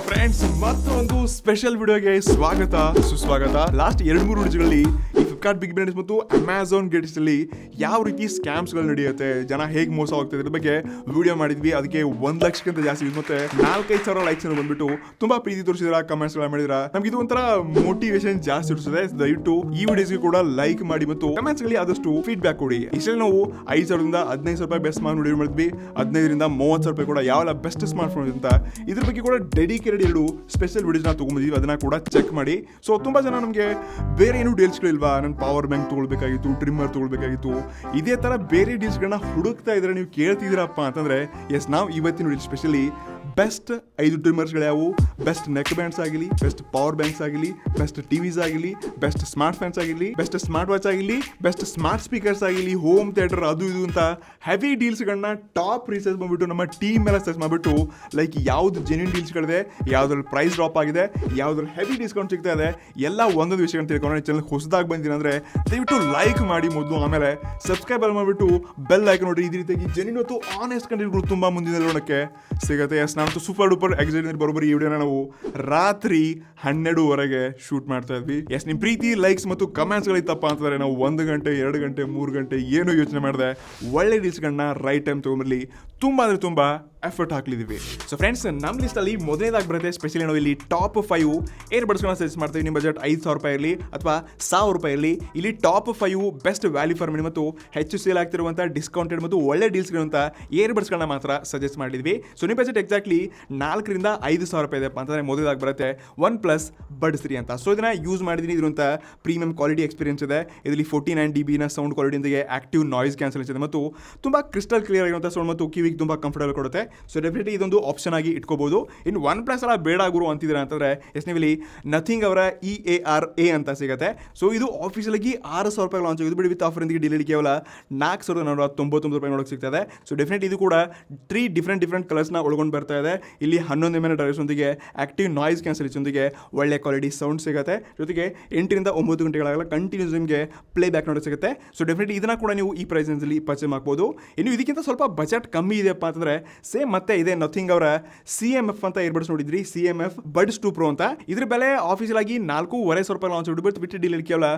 Friends ಮತ್ತೊಂದು special ವಿಡಿಯೋಗೆ ಸ್ವಾಗತ ಸುಸ್ವಾಗತ. ಲಾಸ್ಟ್ ಎರಡು ಮೂರು ವಿಡಿಯೋಗಳಲ್ಲಿ ಈ ಫ್ಲಿಪ್ಕಾರ್ಟ್ ಬಿಗ್ ಬ್ರ್ಯಾಂಡ್ಸ್ ಮತ್ತು ಅಮೆಝಾನ್ ಗೇಟ್ಸ್ ಅಲ್ಲಿ ಯಾವ ರೀತಿ ಸ್ಕ್ಯಾಮ್ಸ್ಗಳು ನಡೆಯುತ್ತೆ, ಜನ ಹೇಗೆ ಮೋಸ ಹೋಗ್ತದೆ ಇದ್ರ ಬಗ್ಗೆ ವಿಡಿಯೋ ಮಾಡಿದ್ವಿ. ಅದಕ್ಕೆ ಒಂದು ಲಕ್ಷಕ್ಕಿಂತ ಜಾಸ್ತಿ ಯೂಸ್ ಮತ್ತೆ ನಾಲ್ಕೈದು ಸಾವಿರ ಲೈಕ್ಸ್ ಬಂದ್ಬಿಟ್ಟು ತುಂಬಾ ಪ್ರೀತಿ ತೋರಿಸಿದ್ರ ಕಮೆಂಟ್ಸ್ಗಳು ಮಾಡಿದ್ರ? ನಮ್ಗೆ ಇದು ಒಂಥರ ಮೋಟಿವೇಶನ್ ಜಾಸ್ತಿ ಇರ್ತದೆ. ದಯವಿಟ್ಟು ಈ ವಿಡಿಯೋಸ್ಗೆ ಕೂಡ ಲೈಕ್ ಮಾಡಿ ಮತ್ತು ಕಮೆಂಟ್ಸ್ಗಳಲ್ಲಿ ಆದಷ್ಟು ಫೀಡ್ಬ್ಯಾಕ್ ಕೊಡಿ. ಇಷ್ಟೇ ನಾವು ಐದು ಸಾವಿರದಿಂದ ಹದಿನೈದು ರೂಪಾಯಿ ಬೆಸ್ಟ್ ಸ್ಮಾರ್ಟ್ ವಿಡಿಯೋ ಮಾಡಿದ್ವಿ. ಹದಿನೈದರಿಂದ ಮೂವತ್ತು ಸಾವಿರ ರೂಪಾಯಿ ಕೂಡ ಯಾವೆಲ್ಲ ಬೆಸ್ಟ್ ಸ್ಮಾರ್ಟ್ ಫೋನ್ ಅಂತ. ಇದ್ರ ಬಗ್ಗೆ ಕೂಡ ಡೆಡಿಕೇಟೆಡ್ ಎರಡು ಸ್ಪೆಷಲ್ ವಿಡಿಯೋಸ್ನ ತಗೊಂಡಿದ್ವಿ ಅದನ್ನ ಕೂಡ ಚೆಕ್ ಮಾಡಿ. ಸೊ ತುಂಬಾ ಜನ ನಮಗೆ ಬೇರೆ ಏನು ಡೀಲ್ಸ್ಗಳಿಲ್ವಾ ಪವರ್ ಬ್ಯಾಂಕ್ ತೊಗೊಳ್ಬೇಕಾಗಿತ್ತು ಟ್ರಿಮ್ಮರ್ ತೊಗೊಳ್ಬೇಕಾಗಿತ್ತು. ಇದೇ ಥರ ಬೇರೆ ಡೀಲ್ಸ್ಗಳನ್ನ ಹುಡುಕ್ತಾ ಇದ್ರೆ ನೀವು ಕೇಳ್ತಿದ್ದೀರಪ್ಪ ಅಂತಂದರೆ ಎಸ್ ನಾವು ಇವತ್ತಿನ ನೋಡಿ ಸ್ಪೆಷಲಿ ಬೆಸ್ಟ್ ಐದು ಟ್ರಿಮ್ಮರ್ಸ್ಗಳ್ಯಾವು ಬೆಸ್ಟ್ ನೆಕ್ ಬ್ಯಾಂಡ್ಸ್ ಆಗಲಿ, ಬೆಸ್ಟ್ ಪವರ್ ಬ್ಯಾಂಕ್ಸ್ ಆಗಲಿ, ಬೆಸ್ಟ್ ಟಿವಿಸ್ ಆಗಲಿ, ಬೆಸ್ಟ್ ಸ್ಮಾರ್ಟ್ ಫ್ಯಾನ್ಸ್ ಆಗಿರಲಿ ಬೆಸ್ಟ್ ಸ್ಮಾರ್ಟ್ ವಾಚ್ ಆಗಿರಲಿ ಬೆಸ್ಟ್ ಸ್ಮಾರ್ಟ್ ಸ್ಪೀಕರ್ಸ್ ಆಗಿರಲಿ ಹೋಮ್ ಥಿಯೇಟರ್ ಅದು ಇದು ಅಂತ ಹೆವಿ ಡೀಲ್ಸ್ಗಳನ್ನ ಟಾಪ್ ರಿಸರ್ಚ್ ಮಾಡಿಬಿಟ್ಟು ನಮ್ಮ ಟೀಮ್ ಮೇಲೆ ಸರ್ಚ್ ಮಾಡಿಬಿಟ್ಟು, ಲೈಕ್ ಯಾವ್ದು ಜೆನ್ಯೂನ್ ಡೀಲ್ಸ್ಗಳಿದೆ ಯಾವ್ದ್ರಲ್ಲಿ ಪ್ರೈಸ್ ಡ್ರಾಪ್ ಆಗಿದೆ, ಯಾವ್ದ್ರಲ್ಲಿ ಹೆವಿ ಡಿಸ್ಕೌಂಟ್ ಸಿಗ್ತಾ ಇದೆ, ಎಲ್ಲ ಒಂದೊಂದು ವಿಷಯಗಳನ್ನ ತಿಳ್ಕೊಂಡು ಚಾನಲ್ ಹೊಸದಾಗಿ ಬಂದಿನ ಅಂದ್ರೆ ದಯವಿಟ್ಟು ಲೈಕ್ ಮಾಡಿ ಮೊದಲು, ಆಮೇಲೆ ಸಬ್ಸ್ಕ್ರೈಬ್ ಮಾಡಿಬಿಟ್ಟು ಬೆಲ್ ಲೈಕ್ ನೋಡಿ ಇದೇ ರೀತಿಯಾಗಿ ಜೆನ್ಯೂನ್ ಆನೆಸ್ಟ್ ಕಂಟೆಂಟ್ಗಳು ತುಂಬಾ ಮುಂದಿನ ನೋಡೋಕ್ಕೆ ಸಿಗುತ್ತೆ ಎಸ್ ನಾನು ಸೂಪರ್ ಡೂಪರ್ ಎಕ್ಸೈಟ್ ಬರೋಬ್ಬರಿ ಈ ವಿಡಿಯೋನ ನಾವು ರಾತ್ರಿ ಹನ್ನೆರಡುವರೆಗೆ ಶೂಟ್ ಮಾಡ್ತಾ ಇದ್ವಿ. ಎಸ್ ನಿಮ್ಮ ಪ್ರೀತಿ ಲೈಕ್ಸ್ ಮತ್ತು ಕಮೆಂಟ್ಸ್ ಗಳಿತ್ತಪ್ಪ ಅಂತಂದ್ರೆ ನಾವು ಒಂದು ಗಂಟೆ, ಎರಡು ಗಂಟೆ, ಮೂರು ಗಂಟೆ ಏನು ಯೋಚನೆ ಮಾಡಿದೆ. ಒಳ್ಳೆ ಡೀಲ್ಸ್ಗಳನ್ನ ರೈಟ್ ಟೈಮ್ ತಗೊಂಬರ್ಲಿ. ತುಂಬಾ ಅಂದ್ರೆ ತುಂಬ ಎಫರ್ಟ್ ಹಾಕ್ಲಿದ್ದೀವಿ ಸೊ ಫ್ರೆಂಡ್ಸ್ ನಮ್ಮ ಅಲ್ಲಿ ಮೊದಲನೇದಾಗಿ ಬರುತ್ತೆ ಸ್ಪೆಷಲಿ ನಾವು ಇಲ್ಲಿ ಟಾಪ್ ಫೈವ್ ಏರ್ ಬಡ್ಸ್ಗಳನ್ನ ಸಜೆಸ್ಟ್ ಮಾಡ್ತೀವಿ? ನಿಮ್ಮ ಬಜೆಟ್ ಐದು ಸಾವಿರ ರೂಪಾಯಿ ಇರಲಿ ಅಥವಾ ಸಾವಿರ ರೂಪಾಯಿ ಇರಲಿ. ಇಲ್ಲಿ top five best value for money ಮತ್ತು ಹೆಚ್ಚು ಸೇಲ್ ಆಗ್ತಿರುವಂಥ ಡಿಸ್ಕೌಂಟೆಡ್ ಮತ್ತು ಒಳ್ಳೆ ಡೀಲ್ಸ್ಗಳಂತ ಏರ್ ಬಡ್ಸ್ಗಳನ್ನ ಮಾತ್ರ ಸಜೆಸ್ಟ್ ಮಾಡಿದ್ವಿ ಸೊ ನಿಮ್ಮ ಬಜೆಟ್ ಎಕ್ಸಾಕ್ಟ್ಲಿ ನಾಲ್ಕರಿಂದ ಐದು ಸಾವಿರ ರೂಪಾಯಿ ಇದೆಪ್ಪ ಅಂತಂದ್ರೆ ಮೊದಲಾಗಿ ಬರುತ್ತೆ ಒನ್ ಪ್ಲಸ್ ಬಡ್ಸ್ರಿ ಅಂತ. ಸೊ ಇದನ್ನ ಯೂಸ್ ಮಾಡಿದ್ದೀನಿ ಇದ್ರಂತ ಪ್ರೀಮಿಯಂ ಕ್ವಾಲಿಟಿ ಎಕ್ಸ್ಪೀರಿಯನ್ಸ್ ಇದೆ. ಇದರಲ್ಲಿ ಫೋರ್ಟಿ ನೈನ್ ಡಿ ಬಿನ ಸೌಂಡ್ ಕ್ವಾಲಿಟಿಯೊಂದಿಗೆ ಆಕ್ಟಿವ್ ನಾಯ್ಸ್ ಕ್ಯಾನ್ಸಲ್ ಇದೆ ಮತ್ತು ತುಂಬ ಕ್ರಿಸ್ಟಲ್ ಕ್ಲಿಯರ್ ಆಗಿರುವಂಥ ಸೌಂಡ್ ಮತ್ತು ಕಿವಿಗೆ ತುಂಬ ಕಂಫರ್ಟಬಲ್ ಕೊಡುತ್ತೆ. ಸೊ ಡೆಫಿನೆಟ್ಲಿ ಇದೊಂದು ಆಪ್ಷನ್ ಆಗಿ ಇಟ್ಕೋಬಹುದು ಇನ್ ಒನ್ ಪ್ಲಸ್ ಎಲ್ಲ ಬೇಡ ಗುರು ಅಂತಿದ್ದೀರಾ ಅಂತಂದ್ರೆ ಎಸ್ ನಥಿಂಗ್ ಅವರ ಇ ಎ ಆರ್ ಎ ಅಂತ ಸಿಗುತ್ತೆ. ಸೊ ಇದು ಆಫೀಸಲ್ಲಿ ಆರು ಸಾವಿರ ರೂಪಾಯಿ ಲಾಂಚ್ ಆಗಿದೆ. ಬಿಡಿ ವಿತ್ ಆಫರ್ ಇಂದಿಗೆ ಡಿಲೀಟ್ ಕೇವಲ ನಾಲ್ಕು ಸಾವಿರದ ನೂರ ತೊಂಬತ್ತೊಂಬತ್ತು ರೂಪಾಯಿ ನೋಡೋಕೆ ಸಿಗ್ತದೆ. ಸೊ ಡೆಫಿನೆಟ್ ಇದು ಕೂಡ ತ್ರೀ ಡಿಫ್ರೆಂಟ್ ಡಿಫ್ರೆಂಟ್ ಕಲರ್ಸ್ನ ಒಳಗೊಂಡು ಬರ್ತಾ ಇದೆ. ಇಲ್ಲಿ ಹನ್ನೊಂದು ಎಂ ಒಂದಿಗೆ ಆಕ್ಟಿವ್ ನಾಯ್ಸ್ ಕ್ಯಾನ್ಸಲೇಷನ್ಗೆ ಒಳ್ಳೆ ಕ್ವಾಲಿಟಿ ಸೌಂಡ್ ಸಿಗುತ್ತೆ. ಜೊತೆಗೆ ಎಂಟರಿಂದ ಒಂಬತ್ತು ಗಂಟೆಗಳಾಗಲ್ಲ ಕಂಟಿನ್ಯೂಸ್ ನಿಮಗೆ ಪ್ಲೇ ಬ್ಯಾಕ್ ನೋಡೋಕೆ ಸಿಗುತ್ತೆ. ಸೊ ಡೆಫಿನೆಟ್ಲಿ ಇದನ್ನ ಕೂಡ ನೀವು ಈ ಪ್ರೈಸಲ್ಲಿ ಪರ್ಚೇಸ್ ಮಾಡ್ಬೋದು. ಇನ್ನು ಇದಕ್ಕಿಂತ ಸ್ವಲ್ಪ ಬಜೆಟ್ ಕಮ್ಮಿ ಇದೆಯಪ್ಪ ಅಂತಂದ್ರೆ ಸೇಮ್ ಮತ್ತೆ ಇದೆ ನಥಿಂಗ್ ಅವರ ಸಿ ಎಂ ಎಫ್ ಅಂತ ಏರ್ಬಡ್ಸ್ ನೋಡಿದ್ರಿ C M F buds two pro ಅಂತ. ಇದ್ರ ಬೆಲೆ ಆಫೀಸಿಯಲ್ ಆಗಿ ನಾಲ್ಕೂವರೆ ಸಾವಿರ ರೂಪಾಯಿ ಲಾಂಚ್ ಬಿಟ್ಟು ಬಿಟ್ಟು ಡೀಲ್ ಕೇವಲ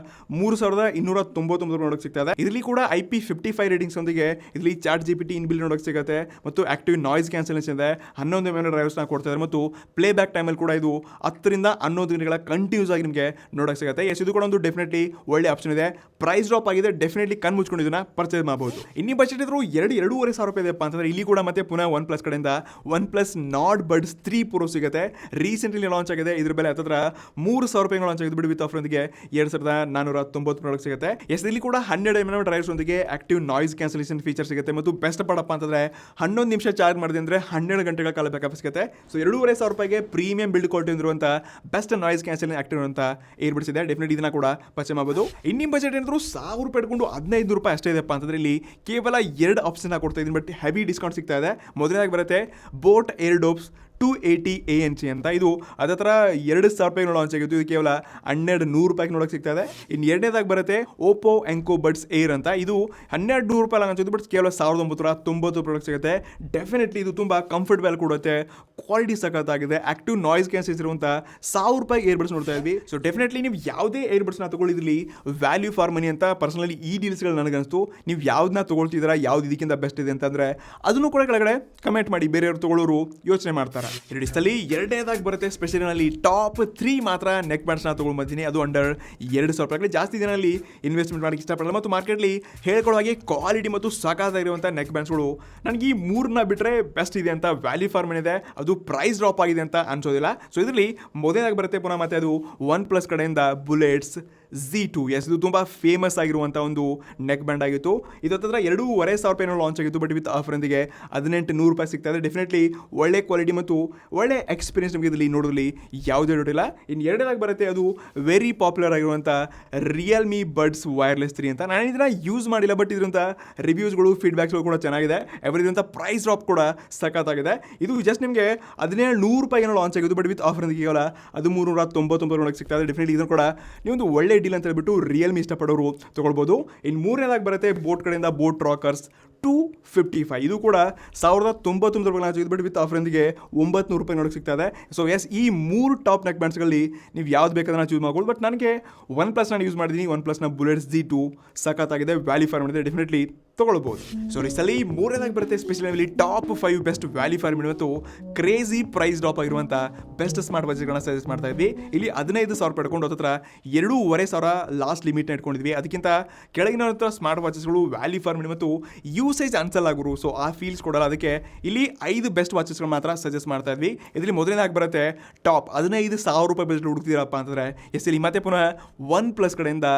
ಮೂರು ಸಾವಿರದ ಇನ್ನೂರ ತೊಂಬತ್ತೊಂಬತ್ತು ನೋಡೋಕೆ ಸಿಗ್ತದೆ ಇದರಲ್ಲಿ ಕೂಡ I P fifty five ratings ಒಂದಿಗೆ ಇಲ್ಲಿ chat G P T in built ನೋಡೋಕೆ ಸಿಗುತ್ತೆ ಮತ್ತು ಆಕ್ಟಿವ್ ನಾಯ್ಸ್ ಕ್ಯಾನ್ಸಲೇಷನ್ ಇದೆ. ಹನ್ನೊಂದು ಎಂ ಕೊಡ್ತಾ ಕೊಡ್ತಾರೆ ಮತ್ತು ಪ್ಲೇ ಬ್ಯಾಕ್ ಟೈಮಲ್ಲಿ ಕೂಡ ಇದು ಹತ್ತರಿಂದ ಹನ್ನೊಂದು ದಿನಗಳ ಕಂಟಿನ್ಯೂಸ್ ಆಗಿ ನಿಮಗೆ ನೋಡೋಕೆ ಸಿಗುತ್ತೆ. ಎಸ್ ಇದು ಕೂಡ ಒಂದು ಡೆಫಿನೆಟ್ಲಿ ಒಳ್ಳೆ ಆಪ್ಷನ್ ಇದೆ. ಪ್ರೈಸ್ ಡ್ರಾಪ್ ಆಗಿದೆ. ಡೆಫಿನೆಟ್ಲಿ ಕಣ್ ಮುಚ್ಕೊಂಡು ಇದನ್ನ ಪರ್ಚೇಸ್ ಮಾಡಬಹುದು ಇನ್ನಿ ಬಜೆಟ್ ಇದ್ರು ಎರಡು, ಎರಡೂವರೆ ಸಾವಿರ ರೂಪಾಯಿ ಇದೆಪ್ಪ ಅಂತಂದ್ರೆ ಇಲ್ಲಿ ಕೂಡ ಮತ್ತೆ ಪುನಃ ಒನ್ ಪ್ಲಸ್ ಕಡೆಯಿಂದ OnePlus Nord buds three pro ಸಿಗುತ್ತೆ. ರೀಸೆಂಟ್ಲಿ ಲಾಂಚ್ ಆಗಿದೆ. ಇದ್ರ ಬೆಲೆ ಹತ್ತಿರ ಮೂರು ಸಾವಿರ ರೂಪಾಯಿ ಲಾಂಚ್ ಆಗಿದೆ ಬಿಡಿ ವಿತ್ ಆಫರ್ಗೆ ಎರಡು ಸಾವಿರದ ನಾನೂರ ತೊಂಬತ್ತು ಪ್ರಾಡಕ್ಟ್ ಸಿಗುತ್ತೆ. ಎಸ್ ಇಲ್ಲಿ ಕೂಡ ಹನ್ನೆರಡು ಎಂ ಎಂ ಡ್ರೈವ್ಸ್ ಒಂದಿಗೆ ಆಕ್ಟಿವ್ ನಾಯ್ಸ್ ಕ್ಯಾನ್ಸಲೇಷನ್ ಫೀಚರ್ ಸಿಗುತ್ತೆ. ಮತ್ತು ಬೆಸ್ಟ್ ಪಡಪ್ಪ ಅಂತಂದ್ರೆ ಹನ್ನೊಂದು ನಿಮಿಷ ಚಾರ್ಜ್ ಮಾಡಿದೆ ಅಂದ್ರೆ ಹನ್ನೆರಡು ಗಂಟೆಗಳ ಕಾಲ ಬ್ಯಾಕಪ್ ಸಿಗುತ್ತೆ. ಸೊ ಎರಡೂವರೆ ಸಾವಿರ ರೂಪಾಯಿಗೆ ಪ್ರೀಮಿಯಂ ಬಿಲ್ಡ್ ಕ್ವಾಲಿಟಿ ಅಂತ ಬೆಸ್ಟ್ ನಾಯ್ಸ್ ಕ್ಯಾನ್ಸಲಿಂಗ್ ಆಕ್ಟಿವ್ ಅಂತ ಏರ್ಬಿಡಿಸಿದೆ ಇದೆ. ಡೆಫಿನೆಟ್ ಇದನ್ನ ಕೂಡ ಪರ್ಚೇಸ್ ಮಾಡಬಹುದು ಇನ್ನಿಮ್ ಬಜೆಟ್ ಏನಾದ್ರು ಸಾವಿರ ರೂಪಾಯಿ ಇಟ್ಕೊಂಡು ಹದಿನೈದು ರೂಪಾಯಿ ಅಷ್ಟೇ ಇದೆಪ್ಪ ಅಂತಂದ್ರೆ ಇಲ್ಲಿ ಕೇವಲ ಎರಡು ಆಪ್ಷನ್ ಕೊಡ್ತಾ ಇದ್ದೀನಿ. ಬಟ್ ಹೆವಿ ಡಿಸ್ಕೌಂಟ್ ಸಿಗ್ತಾ ಇದೆ. ಮೊದಲನೇದಾಗಿ ಬರುತ್ತೆ boAt Airdopes. Two eighty A N C ಅಂತ. ಇದು ಅದೇ ಥರ ಎರಡು ಸಾವಿರ ರೂಪಾಯಿ ಲಾಂಚ್ ಆಗಿತ್ತು ಇದು ಕೇವಲ ಹನ್ನೆರಡು ನೂರು ರೂಪಾಯಿಗೆ ನೋಡೋಕೆ ಸಿಗ್ತಾ ಇದೆ. ಇನ್ನು ಎರಡನೇದಾಗಿ ಬರುತ್ತೆ ಓಪೋ ಎಂಕೋ ಬಡ್ಸ್ ಏರ್ ಅಂತ. ಇದು ಹನ್ನೆರಡು ನೂರು ರೂಪಾಯಿ ಲಾಂಚ್ ಆಗಿತ್ತು ಬಟ್ ಕೇವಲ ಸಾವಿರದ ಒಂಬತ್ತು ತೊಂಬತ್ತು ಪ್ರಾಡಕ್ಟ್ ಸಿಗುತ್ತೆ. ಡೆಫಿನೆಟ್ಲಿ ಇದು ತುಂಬ ಕಂಫರ್ಟಬಲ್ ಕೊಡುತ್ತೆ. ಕ್ವಾಲಿಟಿ ಸಖತ್ತಾಗಿದೆ. ಆಕ್ಟಿವ್ ನಾಯ್ಸ್ ಕ್ಯಾನ್ಸಸ್ ಇರುವಂಥ ಸಾವಿರ ರೂಪಾಯಿ ಏರ್ಬಡ್ಸ್ ನೋಡ್ತಾ ಇದ್ವಿ. ಸೊ ಡೆಫಿನೆಟ್ಲಿ ನೀವು ಯಾವುದೇ ಏರ್ಬಡ್ಸ್ನ ತಗೊಳ್ಳಿದ್ರಲ್ಲಿ ವ್ಯಾಲ್ಯೂ ಫಾರ್ ಮನಿ ಅಂತ ಪರ್ಸನಲಿ ಈ ಡೀಲ್ಸ್ಗಳು ನನಗನ್ನಿಸ್ತು. ನೀವು ಯಾವ್ದನ್ನ ತೊಗೊಳ್ತಿದ್ದೀರಾ, ಯಾವ್ದು ಇದಕ್ಕಿಂತ ಬೆಸ್ಟ್ ಇದೆ ಅಂತಂದರೆ, ಅದನ್ನು ಕೂಡ ಕೆಳಗಡೆ ಕಮೆಂಟ್ ಮಾಡಿ. ಬೇರೆಯವರು ತಗೊಳ್ಳೋರು ಯೋಚನೆ ಮಾಡ್ತಾರೆ? ಎರಡು ಎರಡನೇದಾಗಿ ಬರುತ್ತೆ ಸ್ಪೆಷಲಿ ನಲ್ಲಿ ಟಾಪ್ ತ್ರೀ ಮಾತ್ರ ನೆಕ್ ಬ್ಯಾಂಡ್ಸ್ನ ತೊಗೊಂಡು ಬರ್ತೀನಿ ಅದು ಅಂಡರ್ ಎರಡು ಸಾವಿರ ರೂಪಾಯಿ ಜಾಸ್ತಿ ದಿನಲ್ಲಿ ಇನ್ವೆಸ್ಟ್ಮೆಂಟ್ ಮಾಡಕ್ಕೆ ಇಷ್ಟಪಡಲ್ಲ ಮತ್ತು ಮಾರ್ಕೆಟ್ಲಿ ಹಾಗೆ ಕ್ವಾಲಿಟಿ ಮತ್ತು ಸಾಕಾಗಿರುವಂಥ ನೆಕ್ ಬ್ಯಾಂಡ್ಸ್ಗಳು ನನಗೆ ಈ ಮೂರನ್ನ ಬಿಟ್ಟರೆ ಬೆಸ್ಟ್ ಇದೆ ಅಂತ ವ್ಯಾಲ್ಯೂ ಫಾರ್ಮ್ ಏನಿದೆ, ಅದು ಪ್ರೈಸ್ ಡ್ರಾಪ್ ಆಗಿದೆ ಅಂತ ಅನ್ಸೋದಿಲ್ಲ. ಸೊ ಇದರಲ್ಲಿ ಮೊದಲನೇದಾಗಿ ಬರುತ್ತೆ ಪುನಃ ಮತ್ತೆ ಅದು ಒನ್ ಪ್ಲಸ್ ಕಡೆಯಿಂದ ಬುಲೆಟ್ಸ್ ಝಿ ಟು ಎಸ್ ಇದು ತುಂಬ ಫೇಮಸ್ ಆಗಿರುವಂಥ ಒಂದು ನೆಕ್ ಬ್ಯಾಂಡ್ ಆಗಿತ್ತು. ಇದು ಹತ್ತಿರ ಎರಡೂವರೆ ಸಾವಿರ ರೂಪಾಯಿ ಲಾಂಚ್ ಆಗಿತ್ತು ಬಟ್ ವಿತ್ ಆಫರ್ಂದಿಗೆ ಹದಿನೆಂಟು ನೂರು ರೂಪಾಯಿ ಸಿಗ್ತಾ ಇದೆ. ಡೆಫಿನೆಟ್ಲಿ ಒಳ್ಳೆ ಕ್ವಾಲಿಟಿ ಮತ್ತು ಒಳ್ಳೆ ಎಕ್ಸ್ಪೀರಿಯನ್ಸ್ ನಿಮಗೆ ಇದರಲ್ಲಿ ನೋಡೋದ್ರಲ್ಲಿ ಯಾವುದೇ ಇಲ್ಲ. ಇನ್ನು ಎರಡನೇದಾಗಿ ಬರುತ್ತೆ ಅದು ವೆರಿ ಪಾಪ್ಯುಲರ್ ಆಗಿರುವಂಥ ರಿಯಲ್ಮಿ ಬಡ್ಸ್ ವೈರ್ಲೆಸ್ ತ್ರೀ ಅಂತ. ನಾನು ಇದನ್ನ ಯೂಸ್ ಮಾಡಿಲ್ಲ ಬಟ್ ಇದರಂಥ ರಿವ್ಯೂಸ್ಗಳು ಫೀಡ್ಬ್ಯಾಕ್ಸ್ಗಳು ಕೂಡ ಚೆನ್ನಾಗಿದೆ. ಅವರಿದಂಥ ಪ್ರೈಸ್ ಡ್ರಾಪ್ ಕೂಡ ಸಖತ್ತಾಗಿದೆ. ಇದು ಜಸ್ಟ್ ನಿಮಗೆ ಹದಿನೇಳು ನೂರು ರೂಪಾಯಿಗೆ ಲಾಂಚ್ ಆಗಿದ್ದು ಬಟ್ ವಿತ್ ಆಫರ್ ಕೇವಲ ಅದು ಮೂರು ನೂರ ತೊಂಬತ್ತೊಂಬತ್ತು ನೋಡಕ್ಕೆ ಸಿಗ್ತಾ ಇದೆ. ಡೆಫಿನೆಟ್ಲಿ ಇದನ್ನು ಕೂಡ ನೀವೊಂದು ಒಳ್ಳೆ ಡೀಲ್ ಅಂತ ಹೇಳ್ಬಿಟ್ಟು ರಿಯಲ್ಮಿ ಇಷ್ಟಪಡೋರು ತೊಗೊಳ್ಬೋದು. ಇನ್ನು ಮೂರನೇದಾಗಿ ಬರುತ್ತೆ ಬೋಟ್ ಕಡೆಯಿಂದ boAt Rockerz two fifty five ಇದು ಕೂಡ ಸಾವಿರದ ತೊಂಬತ್ತೊಂಬತ್ತು ರೂಪಾಯಿ ಲಾಂಚ್ ಬಟ್ ವಿತ್ ಆಫರ್ಂದಿಗೆ ಒಂಬತ್ತು ರೂಪಾಯಿ ನೋಡಕ್ಕೆ ಸಿಗ್ತಾ ಇದೆ. ಸೊ ಎಸ್ ಈ ಮೂರು ಟಾಪ್ ನೆಕ್ ಬ್ಯಾಂಡ್ಸ್ಗಳಲ್ಲಿ ನೀವು ಯಾವ್ದು ಬೇಕಾದ್ರೆ ಚೂಸ್ ಮಾಡ್ಬೋದು ಬಟ್ ನನಗೆ ಒನ್ ಪ್ಲಸ್ ನಾನು ಯೂಸ್ ಮಾಡಿದ್ದೀನಿ. ಒನ್ ಪ್ಲಸ್ನ ಬುಲೆಟ್ಸ್ ಜಿ ಟು ಸಖತ್ತಾಗಿದೆ. ವ್ಯಾಲಿ ಫಾರ್ ಮಾಡಿದೆ ಡೆಫಿನೆಟ್ಲಿ ತೊಗೊಳ್ಬೋದು. ಸೊ ಈ ಸಲ ಮೂರನೇದಾಗಿ ಬರುತ್ತೆ specially top five best value money ಮತ್ತು ಕ್ರೇಜಿ ಪ್ರೈಸ್ ಡ್ರಾಪ್ ಆಗಿರುವಂಥ ಬೆಸ್ಟ್ ಸ್ಮಾರ್ಟ್ ವಾಚಸ್ಗಳನ್ನ ಸಜೆಸ್ಟ್ ಮಾಡ್ತಾ ಇದ್ವಿ. ಇಲ್ಲಿ ಹದಿನೈದು ಸಾವಿರ ಪಡ್ಕೊಂಡು ಹತ್ರ ಎರಡೂವರೆ ಸಾವಿರ ಲಾಸ್ಟ್ ಲಿಮಿಟ್ನ ಇಟ್ಕೊಂಡಿದ್ವಿ. ಅದಕ್ಕಿಂತ ಕೆಳಗಿನ ಹತ್ರ ಸ್ಮಾರ್ಟ್ ವಾಚಸ್ಗಳು ವ್ಯಾಲಿ ಫಾರ್ಮ್ ಮತ್ತು ಯೂಸೇಜ್ ಅನ್ಸಲ್ಲ ಗುರು ಸೊ ಆ ಫೀಲ್ಸ್ ಕೊಡಲ್ಲ. ಅದಕ್ಕೆ ಇಲ್ಲಿ ಐದು ಬೆಸ್ಟ್ ವಾಚಸ್ಗಳು ಮಾತ್ರ ಸಜೆಸ್ಟ್ ಮಾಡ್ತಾ ಇದ್ವಿ. ಇದರಲ್ಲಿ ಮೊದಲನೇದಾಗಿ ಬರುತ್ತೆ ಟಾಪ್ ಹದಿನೈದು ಸಾವಿರ ರೂಪಾಯಿ ಬಜೆಟ್ ಹುಡುಕ್ತೀರಪ್ಪ ಅಂತಂದರೆ ಎಸ್ ಇಲ್ಲಿ ಮತ್ತೆ ಪುನಃ ಒನ್ ಪ್ಲಸ್ ಕಡೆಯಿಂದ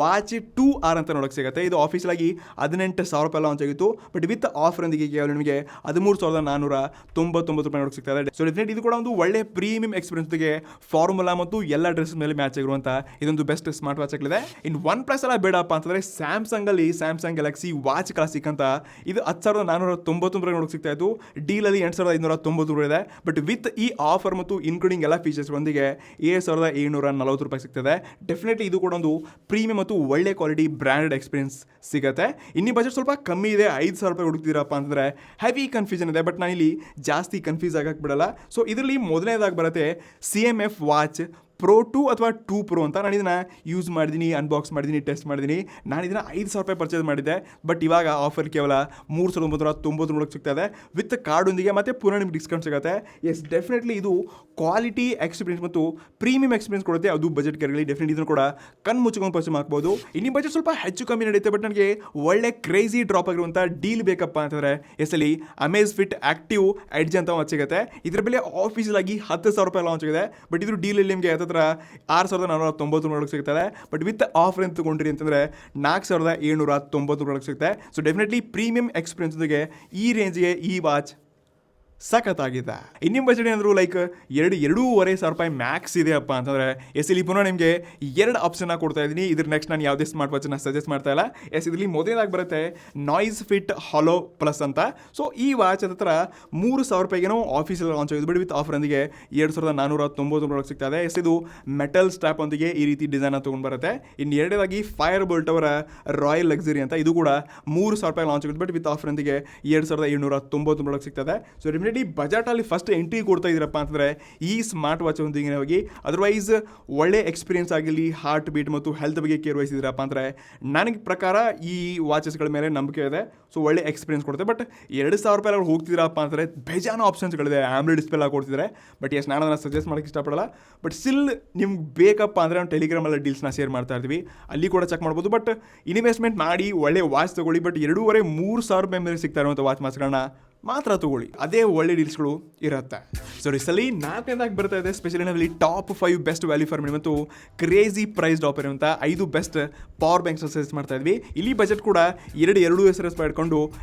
ವಾಚ್ ಟೂ ಆರ್ ಅಂತ ನೋಡೋಕ್ಕೆ ಸಿಗುತ್ತೆ. ಇದು ಆಫೀಸಲಾಗಿ ಹದಿನೆಂಟು ಸಾವಿರ ರೂಪಾಯಿ ಲಾಂಚ್ ಆಗಿತ್ತು. ಬಟ್ ವಿತ್ ಆಫರ್ಂದಿಗೆ ಕೇವಲ ನಿಮಗೆ ಹದಿಮೂರು ಸಾವಿರದ ನಾನ್ನೂರ ತೊಂಬತ್ತೊಂಬತ್ತು ರೂಪಾಯಿ ನೋಡಕ್ಕೆ ಸಿಗ್ತಾ ಇದೆ. ಸೊ ಡೆಫಿನೆಟ್ ಇದು ಕೂಡ ಒಂದು ಒಳ್ಳೆ ಪ್ರೀಮಿಯಂ ಎಕ್ಸ್ಪೀರಿಯನ್ಸ್ಗೆ ಫಾರ್ಮುಲಾ ಮತ್ತು ಎಲ್ಲ ಡ್ರೆಸ್ ಮೇಲೆ ಮ್ಯಾಚ್ ಆಗಿರುವಂಥ ಇದೊಂದು ಬೆಸ್ಟ್ ಸ್ಮಾರ್ಟ್ ವಾಚ್ ಆಗಲಿದೆ ಇನ್ ಒನ್ ಪ್ಲಸ್ ಎಲ್ಲ ಬೇಡಪ್ಪ ಅಂತಂದ್ರೆ ಸ್ಯಾಮ್ಸಂಗ್ ಅಲ್ಲಿ ಸ್ಯಾಮ್ಸಂಗ್ ಗ್ಯಾಲಕ್ಸಿ ವಾಚ್ ಕ್ಲಾಸಿಕ್ ಅಂತ ಇದು ಹತ್ತು ಸಾವಿರದ ನಾನ್ನೂರ ತೊಂಬತ್ತೊಂದು ರೂಪಾಯಿ ನೋಡಕ್ಕೆ ಸಿಗ್ತಾ ಇತ್ತು ಡೀಲಲ್ಲಿ ಎಂಟು ಸಾವಿರದ ಐನೂರ ತೊಂಬತ್ತು ರೂಪಾಯಿ ಇದೆ. ಬಟ್ ವಿತ್ ಈ ಆಫರ್ ಮತ್ತು ಇನ್ಕ್ಲೂಡಿಂಗ್ ಎಲ್ಲ ಫೀಚರ್ಸ್ ಒಂದಿಗೆ, ಏಳು ಸಾವಿರದ ಏಳ್ನೂರ ನಲವತ್ತು ರೂಪಾಯಿ ಸಿಗ್ತದೆ. ಡೆಫಿನೆಟ್ಲಿ ಇದು ಕೂಡ ಒಂದು ಪ್ರೀಮಿಯಂ ಮತ್ತು ಒಳ್ಳೆ ಕ್ವಾಲಿಟಿ ಬ್ರ್ಯಾಂಡೆಡ್ ಎಕ್ಸ್ಪೀರಿಯನ್ಸ್ ಸಿಗುತ್ತೆ. ಇನ್ನಿ ಬಜೆಟ್ ಸ್ವಲ್ಪ ಕಮ್ಮಿ ಇದೆ, ಐದು ಸಾವಿರ ರೂಪಾಯಿ ಹುಡುಕ್ತೀರಪ್ಪ ಅಂದರೆ ಹೆವಿ ಕನ್ಫ್ಯೂಷನ್ ಇದೆ. ಬಟ್ ನಾನಿಲ್ಲಿ ಜಾಸ್ತಿ ಕನ್ಫ್ಯೂಸ್ ಆಗಕ್ಕೆ ಬಿಡಲ್ಲ. ಸೊ ಇದರಲ್ಲಿ ಮೊದಲನೇದಾಗಿ ಬರುತ್ತೆ C M F watch pro two ಅಥವಾ ಟೂ ಪ್ರೋ ಅಂತ ನಾನು ಇದನ್ನು ಯೂಸ್ ಮಾಡಿದ್ದೀನಿ ಅನ್ಬಾಕ್ಸ್ ಮಾಡಿದ್ದೀನಿ ಟೆಸ್ಟ್ ಮಾಡಿದ್ದೀನಿ ನಾನು ಇದನ್ನು ಐದು ಸಾವಿರ ರೂಪಾಯಿ ಪರ್ಚೇಸ್ ಮಾಡಿದ್ದೆ. ಬಟ್ ಇವಾಗ ಆಫರ್ ಕೇವಲ ಮೂರು ಸಾವಿರದ ಒಂಬತ್ತು ತೊಂಬತ್ತು ನೋಡಕ್ಕೆ ಸಿಗ್ತಾ ಇದೆ. ವಿತ್ ಕಾರ್ಡೊಂದಿಗೆ ಮತ್ತು ಪುನಃ ನಿಮ್ಗೆ ಡಿಸ್ಕೌಂಟ್ ಸಿಗುತ್ತೆ. ಎಸ್ ಡೆಫಿನೆಟ್ಲಿ ಇದು ಕ್ವಾಲಿಟಿ ಎಕ್ಸ್ಪೀರಿಯನ್ಸ್ ಮತ್ತು ಪ್ರೀಮಿಯಂ ಎಕ್ಸ್ಪೀರಿಯನ್ಸ್ ಕೊಡುತ್ತೆ. ಅದು ಬಜೆಟ್ ಕೇರಳಿ ಡೆಫಿನೆಟ್ ಇದನ್ನು ಕೂಡ ಕಣ್ಣು ಮುಚ್ಚಿಕೊಂಡು ಪರ್ಚೇಸ್ ಮಾಡ್ಬೋದು. ಇನ್ನು ಬಜೆಟ್ ಸ್ವಲ್ಪ ಹೆಚ್ಚು ಕಮ್ಮಿ ನಡೆಯುತ್ತೆ ಬಟ್ ನನಗೆ ಒಳ್ಳೆ ಕ್ರೇಜಿ ಡ್ರಾಪ್ ಆಗಿರುವಂಥ ಡೀಲ್ ಬೇಕಪ್ಪ ಅಂತಂದರೆ ಎಸ್ಲಿ ಅಮೇಜ್ ಫಿಟ್ ಆಕ್ಟಿವ್ ಎಡ್ಜ್ ಅಂತ ಸಿಗುತ್ತೆ. ಇದರ ಬೆಲೆ ಆಫೀಸಲಾಗಿ ಹತ್ತು ಸಾವಿರ ರೂಪಾಯಿ ಲಾಂಚ್ ಆಗಿದೆ. ಬಟ್ ಇದ್ರ ಡೀಲಲ್ಲಿ ನಿಮಗೆ ಹತ್ತಿರ ಆರು ಸಾವಿರದ ನಾನ್ನೂರ ತೊಂಬತ್ತು ರೂಪಾಯಿ ಸಿಗ್ತದೆ. ಬಟ್ ವಿತ್ ಆಫರ್ ಅಂತ ತೊಗೊಂಡ್ರಿ ಅಂತಂದರೆ ನಾಲ್ಕು ಸಾವಿರದ ಏಳ್ನೂರ ತೊಂಬತ್ತು ರೂಪಾಯಿ ಸಿಗುತ್ತೆ ಸೊ ಡೆಫಿನೆಟ್ಲಿ ಪ್ರೀಮಿಯಂ ಎಕ್ಸ್ಪೀರಿಯನ್ಸ್ ಜೊತೆಗೆ ಈ ರೇಂಜ್ಗೆ ಈ ವಾಚ್ ಸಖತ್ತಾಗಿದೆ. ಇನ್ನಿಮ್ ಬಜೆಟ್ ಏನಾದರೂ ಲೈಕ್ ಎರಡು, ಎರಡೂವರೆ ಸಾವಿರ ರೂಪಾಯಿ ಮ್ಯಾಕ್ಸ್ ಇದೆಯಪ್ಪ ಅಂತಂದರೆ, ಎಸ್, ಇಲ್ಲಿ ಪುನಃ ನಿಮಗೆ ಎರಡು ಆಪ್ಷನ್ನ ಕೊಡ್ತಾ ಇದ್ದೀನಿ. ಇದ್ರ ನೆಕ್ಸ್ಟ್ ನಾನು ಯಾವುದೇ ಸ್ಮಾರ್ಟ್ ವಾಚನ್ನ ಸಜೆಸ್ಟ್ ಮಾಡ್ತಾ ಇಲ್ಲ. ಎಸ್, ಇದರಲ್ಲಿ ಮೊದಲನೇದಾಗಿ ಬರುತ್ತೆ ನಾಯ್ಸ್ ಫಿಟ್ ಹಾಲೋ ಪ್ಲಸ್ ಅಂತ. ಸೊ ಈ ವಾಚ್ ಹತ್ರ ಮೂರು ಸಾವಿರ ರೂಪಾಯಿಗೇನೋ ಆಫೀಸಲ್ಲಿ ಲಾಂಚ್ ಆಗಿದೆ. ಬಿಡಿ ವಿತ್ ಆಫರ್ಂದಿಗೆ ಎರಡು ಸಾವಿರದ ನಾನೂರ ತೊಂಬತ್ತು ಸಿಗ್ತಾ ಇದೆ ಎಸ್, ಇದು ಮೆಟಲ್ ಸ್ಟ್ಯಾಪ್ ಒಂದಿಗೆ ಈ ರೀತಿ ಡಿಸೈನ್ ತೊಗೊಂಡು ಬರುತ್ತೆ. ಇನ್ನು ಎರಡೇದಾಗಿ ಫೈರ್ ಬೋಲ್ಟ್ ಅವರ ರಾಯಲ್ ಲಕ್ಸುರಿ ಅಂತ. ಇದು ಕೂಡ ಮೂರು ಸಾವಿರ ರೂಪಾಯಿ ಲಾಂಚ್ ಆಗಿದೆ. ಬಟ್ ವಿತ್ ಆಫರ್ಂದಿಗೆ ಎರಡು ಸಾವಿರದ ಏಳ್ನೂರ ತೊಂಬತ್ತು ಸಿಗ್ತದೆ ಸೊ ಡೆಫಿನೆಟ್ಲಿ ಬಜೆಟಲ್ಲಿ ಫಸ್ಟ್ ಎಂಟ್ರಿ ಕೊಡ್ತಾ ಇದ್ದೀರಪ್ಪ ಅಂತಂದರೆ, ಈ ಸ್ಮಾರ್ಟ್ ವಾಚ್ ಒಂದಿಗೆ ಹೋಗಿ ಅದರ್ವೈಸ್ ಒಳ್ಳೆ ಎಕ್ಸ್ಪೀರಿಯನ್ಸ್ ಆಗಿರಲಿ ಹಾರ್ಟ್ ಬೀಟ್ ಮತ್ತು ಹೆಲ್ತ್ ಬಗ್ಗೆ ಕೇರ್ ವಹಿಸಿದ್ದೀರಪ್ಪ ಅಂದರೆ, ನನಗೆ ಪ್ರಕಾರ ಈ ವಾಚಸ್ಗಳ ಮೇಲೆ ನಂಬಿಕೆ ಇದೆ. ಸೊ ಒಳ್ಳೆ ಎಕ್ಸ್ಪೀರಿಯನ್ಸ್ ಕೊಡುತ್ತೆ. ಬಟ್ ಎರಡು ಸಾವಿರ ರೂಪಾಯಿ ಅವ್ರು ಹೋಗ್ತಿದ್ದೀರಪ್ಪ ಅಂದರೆ, ಬೇಜಾನ ಆಪ್ಷನ್ಸ್ಗಳಿದೆ ಆಮ್ಲೆ ಡಿಸ್ಪ್ಲೇ ಕೊಡ್ತಿದ್ದಾರೆ ಬಟ್ ಎಸ್ ನಾನು ಅದನ್ನು ಸಜೆಸ್ಟ್ ಮಾಡೋಕ್ಕೆ ಇಷ್ಟಪಡಲ್ಲ. ಬಟ್ ಸ್ಟಿಲ್ ನಿಮ್ಗೆ ಬೇಕಪ್ಪ ಅಂದರೆ, ನಾವು ಟೆಲಿಗ್ರಾಮಲ್ಲಿ ಡೀಲ್ಸ್ನ ಶೇರ್ ಮಾಡ್ತಾ ಇರ್ತೀವಿ. ಅಲ್ಲಿ ಕೂಡ ಚೆಕ್ ಮಾಡ್ಬೋದು. ಬಟ್ ಇನ್ವೆಸ್ಟ್ಮೆಂಟ್ ಮಾಡಿ, ಒಳ್ಳೆ ವಾಚ್ ತೊಗೊಳ್ಳಿ. ಬಟ್ ಎರಡೂವರೆ ಮೂರು ಸಾವಿರ ರೂಪಾಯಿ ಮೇಲೆ ಸಿಗ್ತಾ ಇರುವಂಥ ವಾಚ್ ಮಾಸ್ಗಳನ್ನ ಮಾತ್ರ ತಗೊಳ್ಳಿ. ಅದೇ ಒಳ್ಳೆ ಡೀಲ್ಸ್ಗಳು ಇರುತ್ತೆ. ಸೊ ಸಲ ನಾಲ್ಕನೇದಾಗಿ ಬರ್ತಾ ಇದೆ. ಸ್ಪೆಷಲಿ ನಾವಿಲ್ಲಿ top five best value for ಮತ್ತು ಕ್ರೇಜಿ ಪ್ರೈಸ್ ಡಾಪ್ ಇರುವಂಥ ಐದು ಬೆಸ್ಟ್ ಪವರ್ ಬ್ಯಾಂಕ್ಸ್ ಸಜೆಸ್ಟ್ ಮಾಡ್ತಾ ಇದ್ವಿ. ಇಲ್ಲಿ ಬಜೆಟ್ ಕೂಡ ಎರಡು ಎರಡು ಎಸ್ ಎಸ್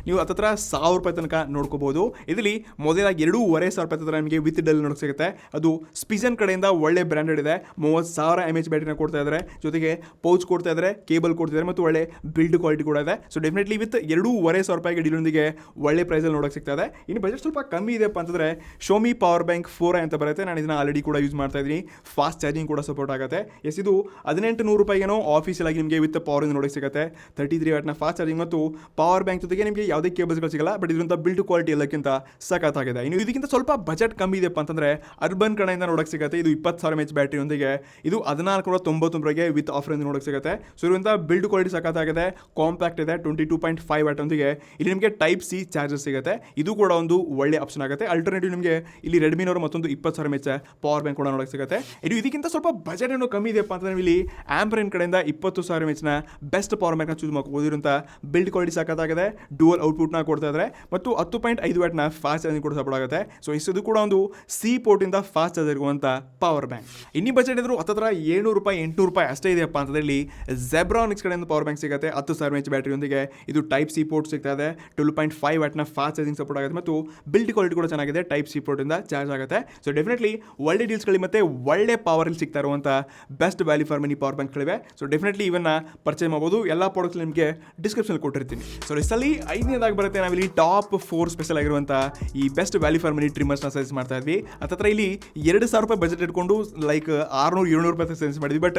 ನೀವು ಹತ್ತತ್ರ ಸಾವಿರ ರೂಪಾಯಿ ತನಕ ನೋಡ್ಕೋಬಹುದು ಇದರಲ್ಲಿ ಮೊದಲಾಗಿ ಎರಡೂವರೆ ಸಾವಿರ ರೂಪಾಯಿ ಹತ್ರ ನಿಮಗೆ ವಿತ್ ಡಲ್ ನೋಡಕ್ಕೆ ಸಿಗುತ್ತೆ. ಅದು ಸ್ಪಿಜನ್ ಕಡೆಯಿಂದ ಒಳ್ಳೆ ಬ್ರ್ಯಾಂಡೆಡ್ ಇದೆ. ಮೂವತ್ತು ಸಾವಿರ ಎಂ ಎಚ್ ಬ್ಯಾಟ್ರಿನ ಕೊಡ್ತಾ ಇದ್ದಾರೆ ಜೊತೆಗೆ ಪೌಚ್ ಕೊಡ್ತಾ ಇದ್ದಾರೆ ಕೇಬಲ್ ಕೊಡ್ತಾ ಇದ್ದಾರೆ ಮತ್ತು ಒಳ್ಳೆ ಬಿಲ್ಡ್ ಕ್ವಾಲಿಟಿ ಕೂಡ ಇದೆ. ಸೊ ಡೆಫಿನೆಟ್ಲಿ ವಿತ್ ಎರಡೂವರೆ ಸಾವಿರ ರೂಪಾಯಿಗೆ ಡೀಲ್ನೊಂದಿಗೆ ಒಳ್ಳೆ ಪ್ರೈಸಲ್ಲಿ ನೋಡಕ್ಕೆ ಇದೆ. ಇನ್ನು ಬಜೆಟ್ ಸ್ವಲ್ಪ ಕಮ್ಮಿ ಇದೆಪ್ಪ ಅಂತಂದರೆ ಶೋಮಿ ಪವರ್ ಬ್ಯಾಂಕ್ ಫೋರ್ ಅಂತ ಬರುತ್ತೆ. ನಾನು ಇದನ್ನ ಆಲ್ರೆಡಿ ಕೂಡ ಯೂಸ್ ಮಾಡ್ತಾ ಇದ್ದೀನಿ. ಫಾಸ್ಟ್ ಚಾರ್ಜಿಂಗ್ ಕೂಡ ಸಪೋರ್ಟ್ ಆಗುತ್ತೆ. ಎಸ್ ಇದು ಹದಿನೆಂಟು ನೂರು ರೂಪಾಯಿಗೇನೋ ಆಫೀಸಲ್ಲಿ ನಿಮಗೆ ವಿತ್ ಪವರ್ ನೋಡಕ್ಕೆ ಸಿಗುತ್ತೆ. ತರ್ಟಿ ತ್ರೀ ವ್ಯಾಟ್ನ ಫಾಸ್ಟ್ ಚಾರ್ಜಿಂಗ್ ಮತ್ತು ಪವರ್ ಬ್ಯಾಂಕ್ ಜೊತೆಗೆ ನಿಮಗೆ ಯಾವುದೇ ಕೇಬಲ್ಸ್ಗಳು ಸಿಗಲ್ಲ ಬಟ್ ಇದರಿಂದ ಬಿಲ್ಡ್ ಕ್ವಾಲಿಟಿ ಎಲ್ಲಕ್ಕಿಂತ ಸಖತ್ತಾಗಿದೆ ಇನ್ನು ಇದಕ್ಕಿಂತ ಸ್ವಲ್ಪ ಬಜೆಟ್ ಕಮ್ಮಿ ಇದೆಪ್ಪ ಅಂತಂದರೆ ಅರ್ಬನ್ ಕಡೆಯಿಂದ ನೋಡಕ್ಕೆ ಸಿಗುತ್ತೆ. ಇದು ಇಪ್ಪತ್ತು ಸಾವಿರ ಎಚ್ ಬ್ಯಾಟ್ರಿಯೊಂದಿಗೆ ಇದು ಹದಿನಾಲ್ಕು ನೂರ ತೊಂಬತ್ತೊಂಬರಿಗೆ ವಿತ್ ಆಫರ್ ನೋಡಕ್ಕೆ ಸಿಗುತ್ತೆ. ಸೊ ಇದರಿಂದ ಬಿಲ್ಡ್ ಕ್ವಾಲಿಟಿ ಸಖತ್ತಾಗಿದೆ ಕಾಂಪ್ಯಾಕ್ಟ್ ಇದೆ twenty two point five watt ಇಲ್ಲಿ ನಿಮಗೆ ಟೈಪ್ ಸಿ ಚಾರ್ಜರ್ ಸಿಗುತ್ತೆ. ಇದು ಕೂಡ ಒಂದು ಒಳ್ಳೆ ಆಪ್ಷನ್ ಆಗುತ್ತೆ. ಅಲ್ಟರ್ನೇಟಿವ್ ನಿಮಗೆ ಇಲ್ಲಿ ರೆಡ್ಮಿನವರು ಮತ್ತೊಂದು ಇಪ್ಪತ್ತು ಸಾವಿರ ಮೆಚ್ಚ ಪವರ್ ಬ್ಯಾಂಕ್ ಕೂಡ ನೋಡಕ್ಕೆ ಸಿಗುತ್ತೆ. ಇದು ಇದಕ್ಕಿಂತ ಸ್ವಲ್ಪ ಬಜೆಟ್ ಏನೋ ಕಮ್ಮಿ ಇದೆಯಪ್ಪ ಅಂತಂದ್ರೆ ಇಲ್ಲಿ ಆಂಬ್ರೆನ್ ಕಡೆಯಿಂದ ಇಪ್ಪತ್ತು ಸಾವಿರ ಮೆಚ್ಚಿನ ಬೆಸ್ಟ್ ಪವರ್ ಬ್ಯಾಂಕ್ನ ಚೂಸ್ ಮಾಡ್ಕೋದಿರುವಂಥ ಬಿಲ್ಡ್ ಕ್ವಾಲಿಟಿ ಸಾಕಾಗಿದೆ ಡೂವಲ್ ಔಟ್ಪುಟ್ನ ಕೊಡ್ತಾ ಇದ್ದಾರೆ ಮತ್ತು ಹತ್ತು ಪಾಯಿಂಟ್ ಐದು ವ್ಯಾಟ್ನ ಫಾಸ್ಟ್ ಚಾರ್ಜಿಂಗ್ ಕೂಡ ಸಪೋರ್ಟ್ ಆಗುತ್ತೆ. ಸೊ ಇದು ಕೂಡ ಒಂದು ಸಿ ಪೋರ್ಟಿಂದ ಫಾಸ್ಟ್ ಚಾರ್ಜ್ ಇರುವಂಥ ಪವರ್ ಬ್ಯಾಂಕ್ ಇನ್ನಿ ಬಜೆಟ್ ಇದ್ರು ಹತ್ರ ಏಳ್ನೂರು ರೂಪಾಯಿ, ಎಂಟುನೂರು ರೂಪಾಯಿ ಅಷ್ಟೇ ಇದೆಯಪ್ಪ ಅಂತಂದ್ರೆ ಇಲ್ಲಿ ಜೆಬ್ರಾನಿಕ್ಸ್ ಕಡೆಯಿಂದ ಪವರ್ ಬ್ಯಾಂಕ್ ಸಿಗುತ್ತೆ. ಹತ್ತು ಸಾವಿರ ಮೆಚ್ ಬ್ಯಾಟ್ರಿಯೊಂದಿಗೆ ಇದು ಟೈಪ್ ಸಿ ಪೋರ್ಟ್ ಸಿಗ್ತಾ ಇದೆ. ಟ್ವೆಲ್ ಪಾಯಿಂಟ್ ಫೈವ್ ವ್ಯಾಟ್ನ ಫಾಸ್ಟ್ ಚಾರ್ಜಿಂಗ್ ಸಪೋರ್ಟ್ ಆಗುತ್ತೆ ಮತ್ತು ಬಿಲ್ಡ್ ಕ್ವಾಲಿಟಿ ಕೂಡ ಚೆನ್ನಾಗಿದೆ ಟೈಪ್ ಸಿ ಪೋರ್ಟಿಂದ ಚಾರ್ಜ್ ಆಗುತ್ತೆ. ಸೊ ಡೆಫಿನೆಟ್ಲಿ ಒಳ್ಳೆ ಡೀಲ್ಸ್ಗಳಿಗೆ ಮತ್ತೆ ಒಳ್ಳೆ ಪವರಲ್ಲಿ ಸಿಗ್ತಾ ಇರುವಂಥ best value for money power ಬ್ಯಾಂಕ್ಗಳಿವೆ so definitely ಇವನ್ನ ಪರ್ಚೇಸ್ ಮಾಡ್ಬೋದು. ಎಲ್ಲ ಪ್ರಾಡಕ್ಟ್ಸ್ ನಿಮಗೆ ಡಿಸ್ಕ್ರಿಪ್ಷನ್ ಕೊಟ್ಟಿರ್ತೀನಿ. ಸೊ ಇಷ್ಟಲ್ಲಿ ಐದನೇದಾಗಿ ಬರುತ್ತೆ ನಾವಿಲ್ಲಿ ಟಾಪ್ ಫೋರ್ ಸ್ಪೆಷಲ್ ಆಗಿರುವಂಥ ಈ ಬೆಸ್ಟ್ ವ್ಯಾಲ್ಯೂ ಫಾರ್ ಮನಿ ಟ್ರಿಮರ್ಸ್ನ ಸಜೆಸ್ಟ್ ಮಾಡ್ತಾ ಇದ್ವಿ. ಹತ್ರ ಇಲ್ಲಿ ಎರಡು ಸಾವಿರ ರೂಪಾಯಿ ಬಜೆಟ್ ಇಟ್ಕೊಂಡು ಲೈಕ್ ಆರುನೂರು, ಏಳ್ನೂರು ರೂಪಾಯಿ ಸಜೆಸ್ಟ್ ಮಾಡಿದ್ವಿ. ಬಟ್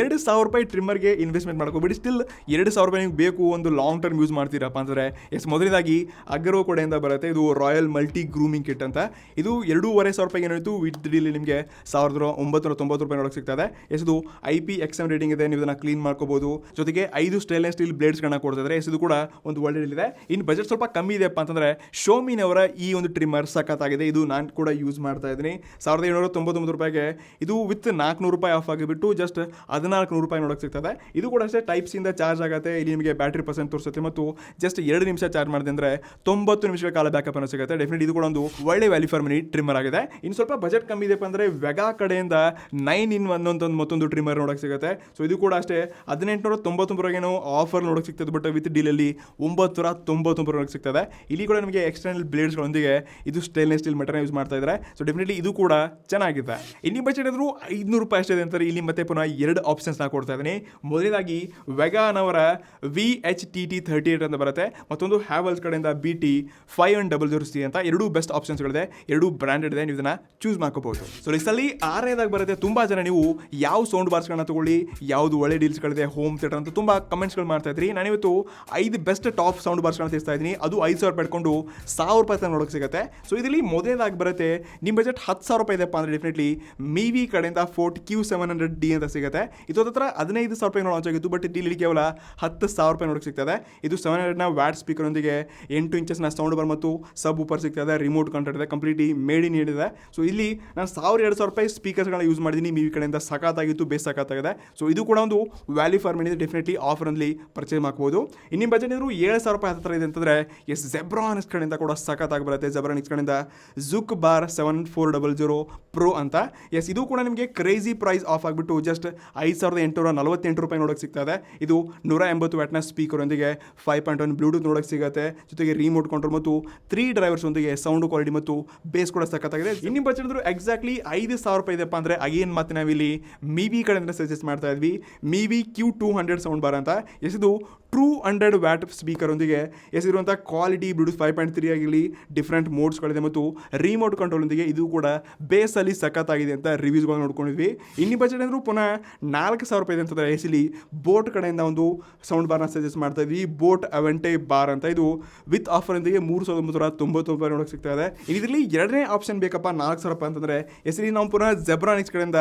ಎರಡು ಸಾವಿರ ರೂಪಾಯಿ ಟ್ರಿಮ್ಮರ್ಗೆ ಇನ್ವೆಸ್ಟ್ಮೆಂಟ್ ಮಾಡ್ಕೋಬಿಡಿ. ಸ್ಟಿಲ್ ಎರಡು ಸಾವಿರ ರೂಪಾಯಿ ನಿಮ್ಗೆ ಬೇಕು ಒಂದು ಲಾಂಗ್ ಟರ್ಮ್ ಯೂಸ್ ಮಾಡ್ತೀರಪ್ಪ ಅಂತಂದರೆ ಎಸ್ ಮೊದಲನೇದಾಗಿ ಅಗ್ರೋ ಕಡೆಯಿಂದ ಬರುತ್ತೆ. ಇದು ರಾಯಲ್ ಮಲ್ಟಿ ಗ್ರೂಮಿಂಗ್ ಕಿಟ್ ಅಂತ. ಇದು ಎರಡೂವರೆ ಸಾವಿರ ರೂಪಾಯಿ ಏನಾಯಿತು? ವಿತ್ ಡೀಲಿ ನಿಮಗೆ ಸಾವಿರದ ಒಂಬತ್ತು ತೊಂಬತ್ತು ರೂಪಾಯಿ ನೋಡೋಕೆ ಸಿಗ್ತದೆ ಎಸ್, ಇದು I P X M rating ಇದೆ. ನೀವು ಇದನ್ನು ಕ್ಲೀನ್ ಮಾಡ್ಕೋಬೋದು. ಜೊತೆಗೆ ಐದು ಸ್ಟೇನ್ಲೆಸ್ ಸ್ಟೀಲ್ ಬ್ಲೇಡ್ಸ್ಗಳನ್ನ ಕೊಡ್ತಿದ್ದಾರೆ ಎಸ್, ಇದು ಕೂಡ ಒಂದು ಒಳ್ಳೆ ಇದೆ. ಇನ್ನು ಬಜೆಟ್ ಸ್ವಲ್ಪ ಕಮ್ಮಿ ಇದೆಯಪ್ಪ ಅಂತಂದರೆ ಶೋಮಿನವರ ಈ ಒಂದು ಟ್ರಿಮ್ಮರ್ ಸಖತ್ತಾಗಿದೆ. ಇದು ನಾನು ಕೂಡ ಯೂಸ್ ಮಾಡ್ತಾ ಇದ್ದೀನಿ. ಸಾವಿರದ ಏಳ್ನೂರ ತೊಂಬತ್ತೊಂಬತ್ತು ರೂಪಾಯಿಗೆ ಇದು ವಿತ್ ನಾಲ್ಕುನೂರು ರೂಪಾಯಿ ಆಫ್ ಆಗಿಬಿಟ್ಟು ಜಸ್ಟ್ ಹದಿನಾಲ್ಕು ನೂರು ರೂಪಾಯಿ ನೋಡೋಕೆ ಸಿಗ್ತದೆ ಇದು. ಕೂಡ ಅಷ್ಟೇ ಟೈಪ್ಸ್ ಇಂದ ಚಾರ್ಜ್ ಆಗುತ್ತೆ. ಇಲ್ಲಿ ನಿಮಗೆ ಬ್ಯಾಟ್ರಿ ಪರ್ಸೆಂಟ್ ತೋರಿಸುತ್ತೆ. ಮತ್ತು ಜಸ್ಟ್ ಎರಡು ನಿಮಿಷ ಚಾರ್ಜ್ ಮಾಡಿದೆ ಅಂದರೆ ತೊಂಬತ್ತು ಕಾಲ ಬ್ಯಾಕಪ್ ಅನ್ನು ಸಿಗುತ್ತೆ. ಡೆಫಿನೆಟ್ ಇದು ಕೂಡ ಒಂದು ಒಳ್ಳೆ ವ್ಯಾಲ್ಯೂ ಫಾರ್ ಮನಿ ಟ್ರಿಮ್ಮರ್ ಆಗಿದೆ. ಇನ್ನು ಸ್ವಲ್ಪ ಬಜೆಟ್ ಕಮ್ಮಿ ಇದೆ ಅಂದರೆ ವೆಗಾ ಕಡೆಯಿಂದ ನೈನ್ ಇನ್ ಒನ್ ಅಂತ ಒಂದು ಮತ್ತೊಂದು ಟ್ರಿಮ್ಮರ್ ನೋಡೋಕೆ ಸಿಗುತ್ತೆ. ಸೊ ಇದು ಕೂಡ ಅಷ್ಟೇ ಹದಿನೆಂಟುನೂರ ತೊಂಬತ್ತೊಂಬರಗೇನು ಆಫರ್ ನೋಡೋಕೆ ಸಿಗ್ತದೆ ಬಟ್ ವಿತ್ ಡೀಲಲ್ಲಿ ಒಂಬತ್ತು ನೂರ ತೊಂಬತ್ತೊಂಬತ್ತು ನೋಡೋಕೆ ಸಿಗ್ತದೆ. ಇಲ್ಲಿ ಕೂಡ ನಿಮಗೆ ಎಕ್ಸ್ಟರ್ನಲ್ ಬ್ಲೇಡ್ಸ್ಗಳೊಂದಿಗೆ ಇದು ಸ್ಟೇನ್ಲೆಸ್ ಸ್ಟೀಲ್ ಮೆಟರ್ನ ಯೂಸ್ ಮಾಡ್ತಾ ಇದ್ದಾರೆ. ಸೊ ಡೆಫಿನೆಟ್ಲಿ ಇದು ಕೂಡ ಚೆನ್ನಾಗಿದೆ. ಇನ್ನಿ ಬಜೆಟ್ ಆದರೂ ಐದುನೂರು ರೂಪಾಯಿ ಅಷ್ಟೇ ಅಂತಾರೆ. ಇಲ್ಲಿ ಮತ್ತೆ ಪುನಃ ಎರಡು ಆಪ್ಷನ್ಸ್ ನಾ ಕೊಡ್ತಾ ಇದ್ದೀನಿ. ಮೊದಲನೇದಾಗಿ ಅವರ V H T T thirty eight ಅಂತ ಬರುತ್ತೆ. ಮತ್ತೊಂದು ಹ್ಯಾವಲ್ಸ್ ಕಡೆಯಿಂದ B T five and double zero C ಅಂತ ಎರಡು ಬೆಸ್ಟ್ ಆಪ್ಷನ್ಸ್ಗಳಿದೆ ಎರಡು ಬ್ರ್ಯಾಂಡೆಡ್ ಇದೆ ನೀವು ಇದನ್ನ ಚೂಸ್ ಮಾಡ್ಕೋಬಹುದು ಸೊ ಲಿಸ್ಟಲ್ಲಿ ಆರನೇದಾಗಿ ಬರುತ್ತೆ, ತುಂಬಾ ಜನ ನೀವು ಯಾವ ಸೌಂಡ್ ಬಾರ್ಸ್ಗಳನ್ನ ತಗೊಳ್ಳಿ, ಯಾವುದು ಒಳ್ಳೆ ಡೀಲ್ಸ್ಗಳಿದೆ ಹೋಮ್ ಥಿಯೇಟರ್ ಅಂತ ತುಂಬ ಕಮೆಂಟ್ಸ್ಗಳು ಮಾಡ್ತಾ ಇದ್ರಿ. ನಾನಿವತ್ತು ಐದು ಬೆಸ್ಟ್ ಟಾಪ್ ಸೌಂಡ್ ಬಾರ್ಸ್ಗಳನ್ನ ತಿಳಿಸ್ತಾ ಇದ್ದೀನಿ. ಅದು ಐದು ಸಾವಿರ ರೂಪಾಯಿ ಸಾವಿರ ರೂಪಾಯಿ ತನಕ ನೋಡೋಕೆ ಸಿಗುತ್ತೆ. ಸೊ ಇದರಲ್ಲಿ ಮೊದಲನೇದಾಗಿ ಬರುತ್ತೆ ನಿಮ್ಮ ಬಜೆಟ್ ಹತ್ತು ಸಾವಿರ ರೂಪಾಯಿ ಇದೆಪ್ಪ ಅಂದರೆ ಡೆಫಿನೆಟ್ಲಿ ಮೀವಿ ಕಡೆಯಿಂದ Fort Q seven hundred D ಅಂತ ಸಿಗುತ್ತೆ. ಇದು ಹತ್ರ ಹದಿನೈದು ಸಾವಿರ ರೂಪಾಯಿ ಲಾಂಚ್ ಆಗಿತ್ತು ಬಟ್ ಇಲ್ಲಿ ಕೇವಲ ಹತ್ತು ಸಾವಿರ ರೂಪಾಯಿ ನೋಡೋಕೆ ಸಿಗ್ತದೆ ಇದು. ಸೆವೆನ್ ಹಂಡ್ರೆಡ್ನ ವ್ಯಾಟ್ ಸ್ಪೀಕರೊಂದಿಗೆ ಎಂಟು ಇಂಚಸ್ನ ಸೌಂಡ್ ಬಾರ್ ಮತ್ತು ಸಬ್ ಉಪರ್ ಸಿಗ್ತದೆ ರಿಮೋಟ್ ಕಂಟ್ರೋಲ್ ಇದೆ ಕಂಪ್ಲೀಟ್ಲಿ ಮೇಡ್ ಇನ್ ಹೇಳಿದೆ ಸೊ ಇಲ್ಲಿ ನಾನು ಸಾವಿರ ಎರಡು ಸಾವಿರ ರೂಪಾಯಿ ಸ್ಪೀಕರ್ಸ್ಗಳನ್ನ ಯೂಸ್ ಮಾಡಿದ್ದೀನಿ. ಈ ಕಡೆಯಿಂದ ಸಖತ್ತಾಗಿತ್ತು ಬೇಸ್ ಸಖತ್ತಾಗಿದೆ. ಸೊ ಇದು ಕೂಡ ಒಂದು ವ್ಯಾಲ್ಯೂ ಫಾರ್ ಮನಿ ಡೆಫಿನೆಟ್ಲಿ ಆಫರಲ್ಲಿ ಪರ್ಚೇಸ್ ಮಾಡ್ಬೋದು. ಇನ್ನು ಬಜೆಟ್ ಇದ್ರು ಏಳು ಸಾವಿರ ರೂಪಾಯಿ ಹತ್ತಿರ ಇದೆ ಅಂತಂದರೆ ಎಸ್ ಜೆಬ್ರಾನ್ಸ್ ಕಡೆಯಿಂದ ಕೂಡ ಸಖತ್ತಾಗಿ ಬರುತ್ತೆ. ಜೆಬ್ರಾನ್ ಕಡೆಯಿಂದ juke bar seven four double zero pro ಅಂತ. ಎಸ್ ಇದು ಕೂಡ ನಿಮಗೆ ಕ್ರೇಜಿ ಪ್ರೈಸ್ ಆಫ್ ಆಗಿಬಿಟ್ಟು ಜಸ್ಟ್ ಐದು ಸಾವಿರದ ಎಂಟುನೂರ ನಲವತ್ತೆಂಟು ರೂಪಾಯಿ ನೋಡೋಕೆ ಸಿಗ್ತದೆ. ಇದು ನೂರ ಎಂಬತ್ತು ವ್ಯಾಟ್ನ ಸ್ಪೀಕರೊಂದಿಗೆ ಫೈವ್ ಪಾಯಿಂಟ್ ಒನ್ ಬ್ಲೂಟೂತ್ ನೋಡೋಕೆ ಸಿಗುತ್ತೆ. ಜೊತೆಗೆ ರಿಮೋಟ್ ಕಂಟ್ರೋಲ್ ಮತ್ತು ತ್ರೀ ಡ್ರೈವರ್ಸ್ ಒಂದಿಗೆ ಸೌಂಡ್ ಕ್ವಾಲಿಟಿ ಮತ್ತು ಬೇಸ್ ಕೂಡ ಸಕ್ಕತ್ತಾಗಿದೆ ಇನ್ನು ಬಜೆಟ್ ಎಕ್ಸಾಕ್ಟ್ಲಿ ಐದು ಸಾವಿರ ರೂಪಾಯಿ ಇದೆಪ್ಪ ಅಂದರೆ ಅಗೇನ್ ಮತ್ತೆ ನಾವಿಲ್ಲಿ ಮೀವಿ ಕಡೆಯಿಂದ ಸಜೆಸ್ಟ್ ಮಾಡ್ತಾ ಇದ್ವಿ. Mivi Q two hundred sound bar ಅಂತ. ಎಸಿದು ಟ್ರೂ ಹಂಡ್ರೆಡ್ ವ್ಯಾಟ್ ಸ್ಪೀಕರೊಂದಿಗೆ ಎಸಿರುವಂಥ quality Bluetooth five point three ಆಗಿರಲಿ ಡಿಫ್ರೆಂಟ್ ಮೋಡ್ಸ್ಗಳಿದೆ ಮತ್ತು ರಿಮೋಟ್ ಕಂಟ್ರೋಲ್ನೊಂದಿಗೆ ಇದು ಕೂಡ ಬೇಸಲ್ಲಿ ಸಖತ್ತಾಗಿದೆ ಅಂತ ರಿವ್ಯೂಸ್ಗಳು ನೋಡ್ಕೊಂಡಿದ್ವಿ. ಇನ್ನಿ ಬಜೆಟ್ ಅಂದರೂ ಪುನಃ ನಾಲ್ಕು ಸಾವಿರ ರೂಪಾಯಿ ಇದೆ ಅಂತಂದರೆ ಎಸಿಲಿ ಬೋಟ್ ಕಡೆಯಿಂದ ಒಂದು ಸೌಂಡ್ ಬಾರ್ನ ಸಜೆಸ್ಟ್ ಮಾಡ್ತಾ ಇದ್ವಿ. ಬೋಟ್ ಅವೆಂಟೆ ಬಾರ್ ಅಂತ. ಇದು ವಿತ್ ಆಫರ್ನೊಂದಿಗೆ ಮೂರು ಸಾವಿರದ ಒಂಬತ್ತು ನೂರ ತೊಂಬತ್ತು ರೂಪಾಯಿ ನೋಡೋಕೆ ಸಿಗ್ತಾ ಇದೆ. ಇದರಲ್ಲಿ ಎರಡನೇ ಆಪ್ಷನ್ ಬೇಕಪ್ಪ, ನಾಲ್ಕು ಸಾವಿರ ರೂಪಾಯಿ ಅಂತಂದರೆ ಎಸಿಲಿ ನಾವು ಪುನಃ ಜೆಬ್ರಾನಿಕ್ಸ್ ಕಡೆಯಿಂದ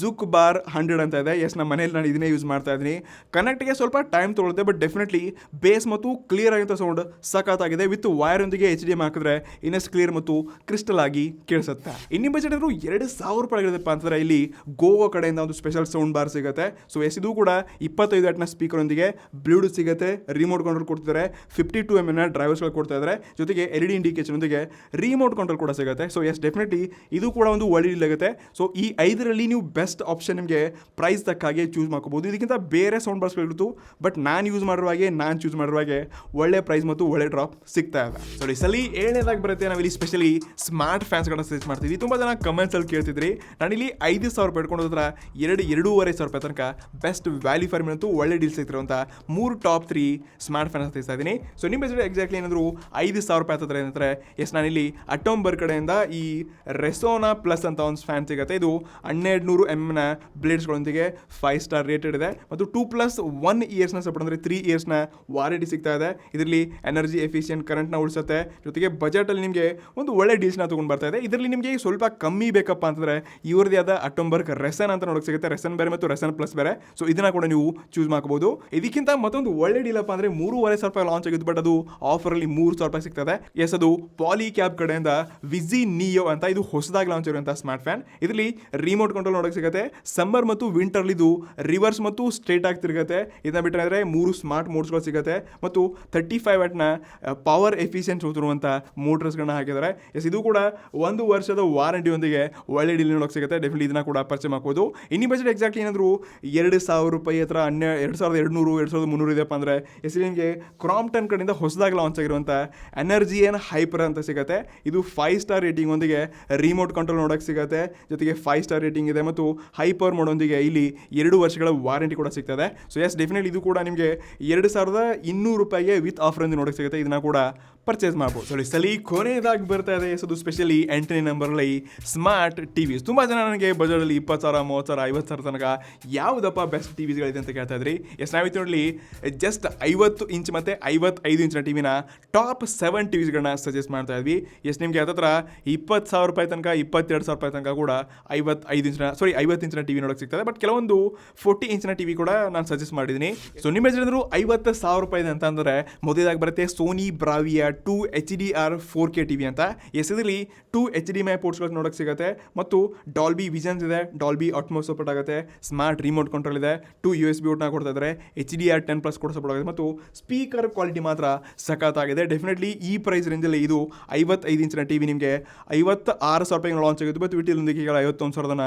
ಜುಕ್ ಬಾರ್ ಹಂಡ್ರೆಡ್ ಅಂತ ಇದೆ. ಎಸ್ ನಮ್ಮ ಮನೇಲಿ ನಾನು ಇದನ್ನೇ ಯೂಸ್ ಮಾಡ್ತಾ ಇದ್ದೀನಿ. ಕನೆಕ್ಟ್ಗೆ ಸ್ವಲ್ಪ ಟೈಮ್ ತೊಗೊಳುತ್ತೆ ಬಟ್ ಡೆಫಿನೆಟ್ಲಿ ಬೇಸ್ ಮತ್ತು ಕ್ಲಿಯರ್ ಆಗಿರೋ ಸೌಂಡ್ ಸಖತ್ತಾಗಿದೆ. ವಿತ್ ವೈರೊಂದಿಗೆ ಎಚ್ ಡಿ ಎಂ ಹಾಕಿದ್ರೆ ಇನ್ನಷ್ಟು ಕ್ಲಿಯರ್ ಮತ್ತು ಕ್ರಿಸ್ಟಲ್ ಆಗಿ ಕೇಳಿಸುತ್ತೆ. ಇನ್ನಿ ಬಜೆಟ್ ಅಂದರೂ ಎರಡು ಸಾವಿರ ರೂಪಾಯಿ ಆಗಿದೆಪ್ಪ ಅಂತಂದರೆ ಇಲ್ಲಿ ಗೋವಾ ಕಡೆಯಿಂದ ಒಂದು ಸ್ಪೆಷಲ್ ಸೌಂಡ್ ಬಾರ್ ಸಿಗುತ್ತೆ. ಸೊ ಎಸ್ ಇದು ಕೂಡ ಇಪ್ಪತ್ತೈದು ವ್ಯಾಟ್ನ ಸ್ಪೀಕರೊಂದಿಗೆ ಬ್ಲೂಟೂತ್ ಸಿಗುತ್ತೆ. ರಿಮೋಟ್ ಕಂಟ್ರೋಲ್ ಕೊಡ್ತಿದ್ದಾರೆ. ಫಿಫ್ಟಿ ಟು ಎಂ ಎನ್ ಡ್ರೈವರ್ಸ್ಗಳು ಕೊಡ್ತಾ ಇದ್ದಾರೆ. ಜೊತೆಗೆ L E D remote control ಕೂಡ ಸಿಗುತ್ತೆ. ಸೊ ಎಸ್ ಡೆಫಿನೆಟ್ಲಿ ಇದು ಕೂಡ ಒಂದು ಒಳ್ಳೆ ಡೀಲ್ ಆಗುತ್ತೆ. ಸೊ ಈ ಐದರಲ್ಲಿ ನೀವು ಬೆಸ್ಟ್ ಆಪ್ಷನ್ ನಿಮಗೆ ಪ್ರೈಸ್ ತಕ್ಕಾಗೆ ಚೂಸ್ ಮಾಡ್ಕೋಬಹುದು ಇದಕ್ಕಿಂತ ಬೇರೆ ಸೌಂಡ್ ಬಾರ್ಸ್ಗಳಿರ್ತು ಬಟ್ ನಾನು ಯೂಸ್ ಮಾಡಿರುವಾಗೆ ನಾನು ಚೂಸ್ ಮಾಡಿರುವಾಗೆ ಒಳ್ಳೆ ಪ್ರೈಸ್ ಮತ್ತು ಒಳ್ಳೆ ಡ್ರಾಪ್ ಸಿಗ್ತಾ ಇದೆ. ಸೊ ಈ ಸಲ ಏಳನೇದಾಗಿ ಬರುತ್ತೆ ನಾವಿಲ್ಲಿ ಸ್ಪೆಷಲಿ ಸ್ಮಾರ್ಟ್ ಫ್ಯಾನ್ಸ್ಗಳನ್ನ ಸಜೆಸ್ಟ್ ಮಾಡ್ತೀವಿ. ತುಂಬ ಜನ ಕಮೆಂಟ್ಸಲ್ಲಿ ಕೇಳ್ತಿದ್ರಿ, ನಾನಿಲ್ಲಿ ಐದು ಸಾವಿರ ರೂಪಾಯಿ ಇಟ್ಕೊಂಡು ಹತ್ರ ಎರಡು, ಎರಡೂವರೆ ಸಾವಿರ ರೂಪಾಯಿ ತನಕ ಬೆಸ್ಟ್ ವ್ಯಾಲ್ಯೂ ಫಾರ್ ಅಂತೂ ಒಳ್ಳೆ ಡೀಲ್ ಅಂತ ಮೂರು ಟಾಪ್ ತ್ರೀ ಸ್ಮಾರ್ಟ್ ಫ್ಯಾನ್ಸ್ ತೆಗಿಸ್ತಾ ಇದ್ದೀನಿ ಸೊ ನಿಮ್ಮ ಹೆಸರು ಎಕ್ಸಾಕ್ಟ್ಲಿ ಏನಾದರೂ ಐದು ಸಾವಿರ ರೂಪಾಯಿ ಹತ್ತಿರ ಏನಂದ್ರೆ ಎಸ್ ನಾನಿಲ್ಲಿ ಅಟೋಂಬರ್ ಕಡೆಯಿಂದ ಈ ರೆಸೋನಾ ಪ್ಲಸ್ ಅಂತ ಒಂದು ಫ್ಯಾನ್ ಸಿಗುತ್ತೆ. ಇದು ಹನ್ನೆರಡು ನೂರು ಎಮ್ನ ಬ್ಲೇಡ್ಸ್ಗಳೊಂದಿಗೆ ಫೈವ್ ಸ್ಟಾರ್ ರೇಟೆಡ್ ಇದೆ. ಮತ್ತು ಟೂ ಪ್ಲಸ್ ಒನ್ ಇಯರ್ಸ್ನ ಸಪೋರ್ಟ್ ಅಂದರೆ ತ್ರೀ ಇಯರ್ಸ್ನ ವಾರಂಟಿ ಸಿಗ್ತಾ ಇದೆ. ಇದರಲ್ಲಿ ಎನರ್ಜಿ ಎಫಿಷಿಯೆಂಟ್ ಕರೆಂಟ್ನ ಉಳಿಸುತ್ತೆ. ಜೊತೆಗೆ ಬಜೆಟಲ್ಲಿ ನಿಮಗೆ ಒಂದು ಒಳ್ಳೆ ಡೀಲ್ಸ್ನ ತೊಗೊಂಡು ಬರ್ತಾ ಇದೆ. ಇದರಲ್ಲಿ ನಿಮಗೆ ಸ್ವಲ್ಪ ಕಮ್ಮಿ ಬೇಕಪ್ಪ ಅಂತಂದರೆ ಇವರದೇ ಆದ ಅಟೊಂಬರ್ಕ್ ರೆಸನ್ ಅಂತ ನೋಡೋಕೆ ಸಿಗುತ್ತೆ. ರೆಸನ್ ಬೇರೆ ಮತ್ತು ರೆಸನ್ ಪ್ಲಸ್ ಬೇರೆ. ಸೊ ಇದನ್ನ ಕೂಡ ನೀವು ಚೂಸ್ ಮಾಡ್ಕೋಬಹುದು ಇದಕ್ಕಿಂತ ಮತ್ತೊಂದು ಒಳ್ಳೆ ಡೀಲ್ ಅಪ್ಪ ಅಂದರೆ ಮೂರುವರೆ ಸಾವಿರ ರೂಪಾಯಿ ಲಾಂಚ್ ಆಗಿದ್ದು ಬಟ್ ಅದು ಆಫರಲ್ಲಿ ಮೂರು ಸಾವಿರ ರೂಪಾಯಿ ಸಿಗ್ತದೆ ಎಸ್ ಅದು ಪಾಲಿ ಕ್ಯಾಬ್ ಕಡೆಯಿಂದ ವಿಜಿ ನಿಯೋ ಅಂತ, ಇದು ಹೊಸದಾಗಿ ಲಾಂಚ್ ಆಗಿರುವಂಥ ಸ್ಮಾರ್ಟ್ ಫ್ಯಾನ್ ಇದರಲ್ಲಿ ರಿಮೋಟ್ ಕಂಟ್ರೋಲ್ ನೋಡೋಕೆ ಸಿಗುತ್ತೆ. ಸಮ್ಮರ್ ಮತ್ತು ವಿಂಟರ್ಲಿ ಇದು ರಿವರ್ಸ್ ಮತ್ತು ಸ್ಟ್ರೇಟ್ ಆಗಿ ತಿರುಗುತ್ತೆ. ಇದನ್ನ ಬಿಟ್ಟರೆ ಮೂರು ಸ್ಮಾರ್ಟ್ ಸ್ಮಾರ್ಟ್ ಮೋಡ್ಸ್ಗಳು ಸಿಗುತ್ತೆ ಮತ್ತು ತರ್ಟಿ ಫೈವ್ ವ್ಯಾಟ್ನ ಪವರ್ ಎಫಿಷಿಯನ್ಸ್ ಹೋಗಿರುವಂಥ ಮೋಟರ್ಸ್ಗಳನ್ನ ಹಾಕಿದ್ದಾರೆ. ಎಸ್ ಇದು ಕೂಡ ಒಂದು ವರ್ಷದ ವಾರಂಟಿಯೊಂದಿಗೆ ಒಳ್ಳೆ ಡೀಲ್ ನೋಡೋಕೆ ಸಿಗುತ್ತೆ. ಡೆಫಿನೆಟ್ಲಿ ಇದನ್ನ ಕೂಡ ಪರ್ಚೆ ಮಾಡ್ಬೋದು. ಇನ್ನಿ ಬಜೆಟ್ ಎಕ್ಸಾಕ್ಟ್ಲಿ ಏನಾದರೂ ಎರಡು ಸಾವಿರ ರೂಪಾಯಿ ಹತ್ರ ಹನ್ನೆ, ಎರಡು ಸಾವಿರದ ಎರಡು ನೂರು ಎರಡು ಸಾವಿರದ ಮುನ್ನೂರು ಇದೆಯಪ್ಪ ಅಂದರೆ ಎಸ್ ನಿಮಗೆ ಕ್ರಾಂಪ್ಟನ್ ಕಡೆಯಿಂದ ಹೊಸದಾಗಿ ಲಾಂಚ್ ಆಗಿರುವಂಥ ಎನರ್ಜಿ ಏನ್ ಹೈಪರ್ ಅಂತ ಸಿಗುತ್ತೆ. ಇದು ಫೈವ್ ಸ್ಟಾರ್ ರೇಟಿಂಗ್ ಒಂದಿಗೆ ರಿಮೋಟ್ ಕಂಟ್ರೋಲ್ ನೋಡೋಕೆ ಸಿಗುತ್ತೆ. ಜೊತೆಗೆ ಫೈವ್ ಸ್ಟಾರ್ ರೇಟಿಂಗ್ ಇದೆ ಮತ್ತು ಹೈಪರ್ ಮೋಡೊಂದಿಗೆ ಇಲ್ಲಿ ಎರಡು ವರ್ಷಗಳ ವಾರಂಟಿ ಕೂಡ ಸಿಗ್ತದೆ. ಸೊ ಎಸ್ ಡೆಫಿನೆಟ್ಲಿ ಇದು ಕೂಡ ನಿಮಗೆ ಎರಡು ಸಾವಿರದ ಇನ್ನೂರು ರೂಪಾಯಿಗೆ ವಿತ್ ಆಫರ್ ಎಂದು ನೋಡಕ್ಕೆ ಸಿಗುತ್ತೆ. ಇದನ್ನ ಕೂಡ ಪರ್ಚೇಸ್ ಮಾಡ್ಬೋದು. ಸೊ ಸಲಿ ಕೊನೆಯದಾಗಿ ಬರ್ತಾ ಇದೆ. ಸೊ ಸ್ಪೆಷಲಿ ಎಂಟನೇ ನಂಬರಲ್ಲಿ ಸ್ಮಾರ್ಟ್ ಟಿ ವಿಸ್ ತುಂಬ ಜನ ನನಗೆ ಬಜೆಟಲ್ಲಿ ಇಪ್ಪತ್ತು ಸಾವಿರ, ಮೂವತ್ತು ಸಾವಿರ, ಐವತ್ತು ಸಾವಿರ ತನಕ ಯಾವುದಪ್ಪ ಬೆಸ್ಟ್ ಟಿ ವಿಸ್ಗಳಿದೆ ಅಂತ ಕೇಳ್ತಾ ಇದ್ರಿ? ಎಸ್ ನಾವಿತ್ತು ನೋಡಲಿ ಜಸ್ಟ್ ಐವತ್ತು ಇಂಚ್ ಮತ್ತು ಐವತ್ತೈದು ಇಂಚಿನ ಟಿವಿನ ಟಾಪ್ ಸೆವೆನ್ ಟಿ ವಿಸ್ಗಳನ್ನ ಸಜೆಸ್ಟ್ ಮಾಡ್ತಾ ಇದ್ವಿ. ಎಸ್ ನಿಮಗೆ ಹತ್ತತ್ರ ಇಪ್ಪತ್ತು ಸಾವಿರ ರೂಪಾಯಿ ತನಕ, ಇಪ್ಪತ್ತೆರಡು ಸಾವಿರ ರೂಪಾಯಿ ತನಕ ಕೂಡ ಐವತ್ತೈದು ಇಂಚಿನ ಸಾರಿ ಐವತ್ತು ಇಂಚಿನ ಟಿವಿ ನೋಡೋಕೆ ಸಿಗ್ತದೆ. ಬಟ್ ಕೆಲವೊಂದು ಫೋರ್ಟಿ ಇಂಚಿನ ಟಿವಿ ಕೂಡ ನಾನು ಸಜೆಸ್ಟ್ ಮಾಡಿದ್ದೀನಿ. ಸೊ ನಿಮ್ಮ ಜನರು ಐವತ್ತು ಸಾವಿರ ರೂಪಾಯಿ ಅಂತ ಅಂದರೆ ಮೊದಲಾಗಿ ಬರುತ್ತೆ Sony Bravia two H D R four K TV ಅಂತ. ಎಸ್ ಇದರಲ್ಲಿ two H D M I ಪೋರ್ಟ್ಸ್ಗಳು ನೋಡೋಕ್ಕೆ ಸಿಗುತ್ತೆ. ಮತ್ತು ಡಾಲ್ಬಿ ವಿಜನ್ಸ್ ಇದೆ. ಡಾಲ್ಬಿ ಆಟ್ಮೋ ಸಪೋರ್ಟ್ ಆಗುತ್ತೆ. ಸ್ಮಾರ್ಟ್ ರಿಮೋಟ್ ಕಂಟ್ರೋಲ್ ಇದೆ. ಟು ಯು ಎಸ್ ಬಿ ಔಟ್ನ ಕೊಡ್ತಾ ಇದ್ದಾರೆ H D R ten plus ಕೂಡ ಸಪೋರ್ಟ್ ಆಗುತ್ತೆ. ಮತ್ತು ಸ್ಪೀಕರ್ ಕ್ವಾಲಿಟಿ ಮಾತ್ರ ಸಖತ್ತಾಗಿದೆ ಡೆಫಿನೆಟ್ಲಿ ಈ ಪ್ರೈಸ್ ರೇಂಜಲ್ಲಿ ಇದು ಐವತ್ತೈದು ಇಂಚಿನ ಟಿ ವಿ ನಿಮಗೆ ಐವತ್ತು ಆರು ಸಾವಿರ ರೂಪಾಯಿಗೆ ಲಾಂಚ್ ಆಗುತ್ತೆ ಬಟ್ ವಿಟಿಲೊಂದಿಗೆ ಈಗ ಐವತ್ತೊಂದು ಸಾವಿರದ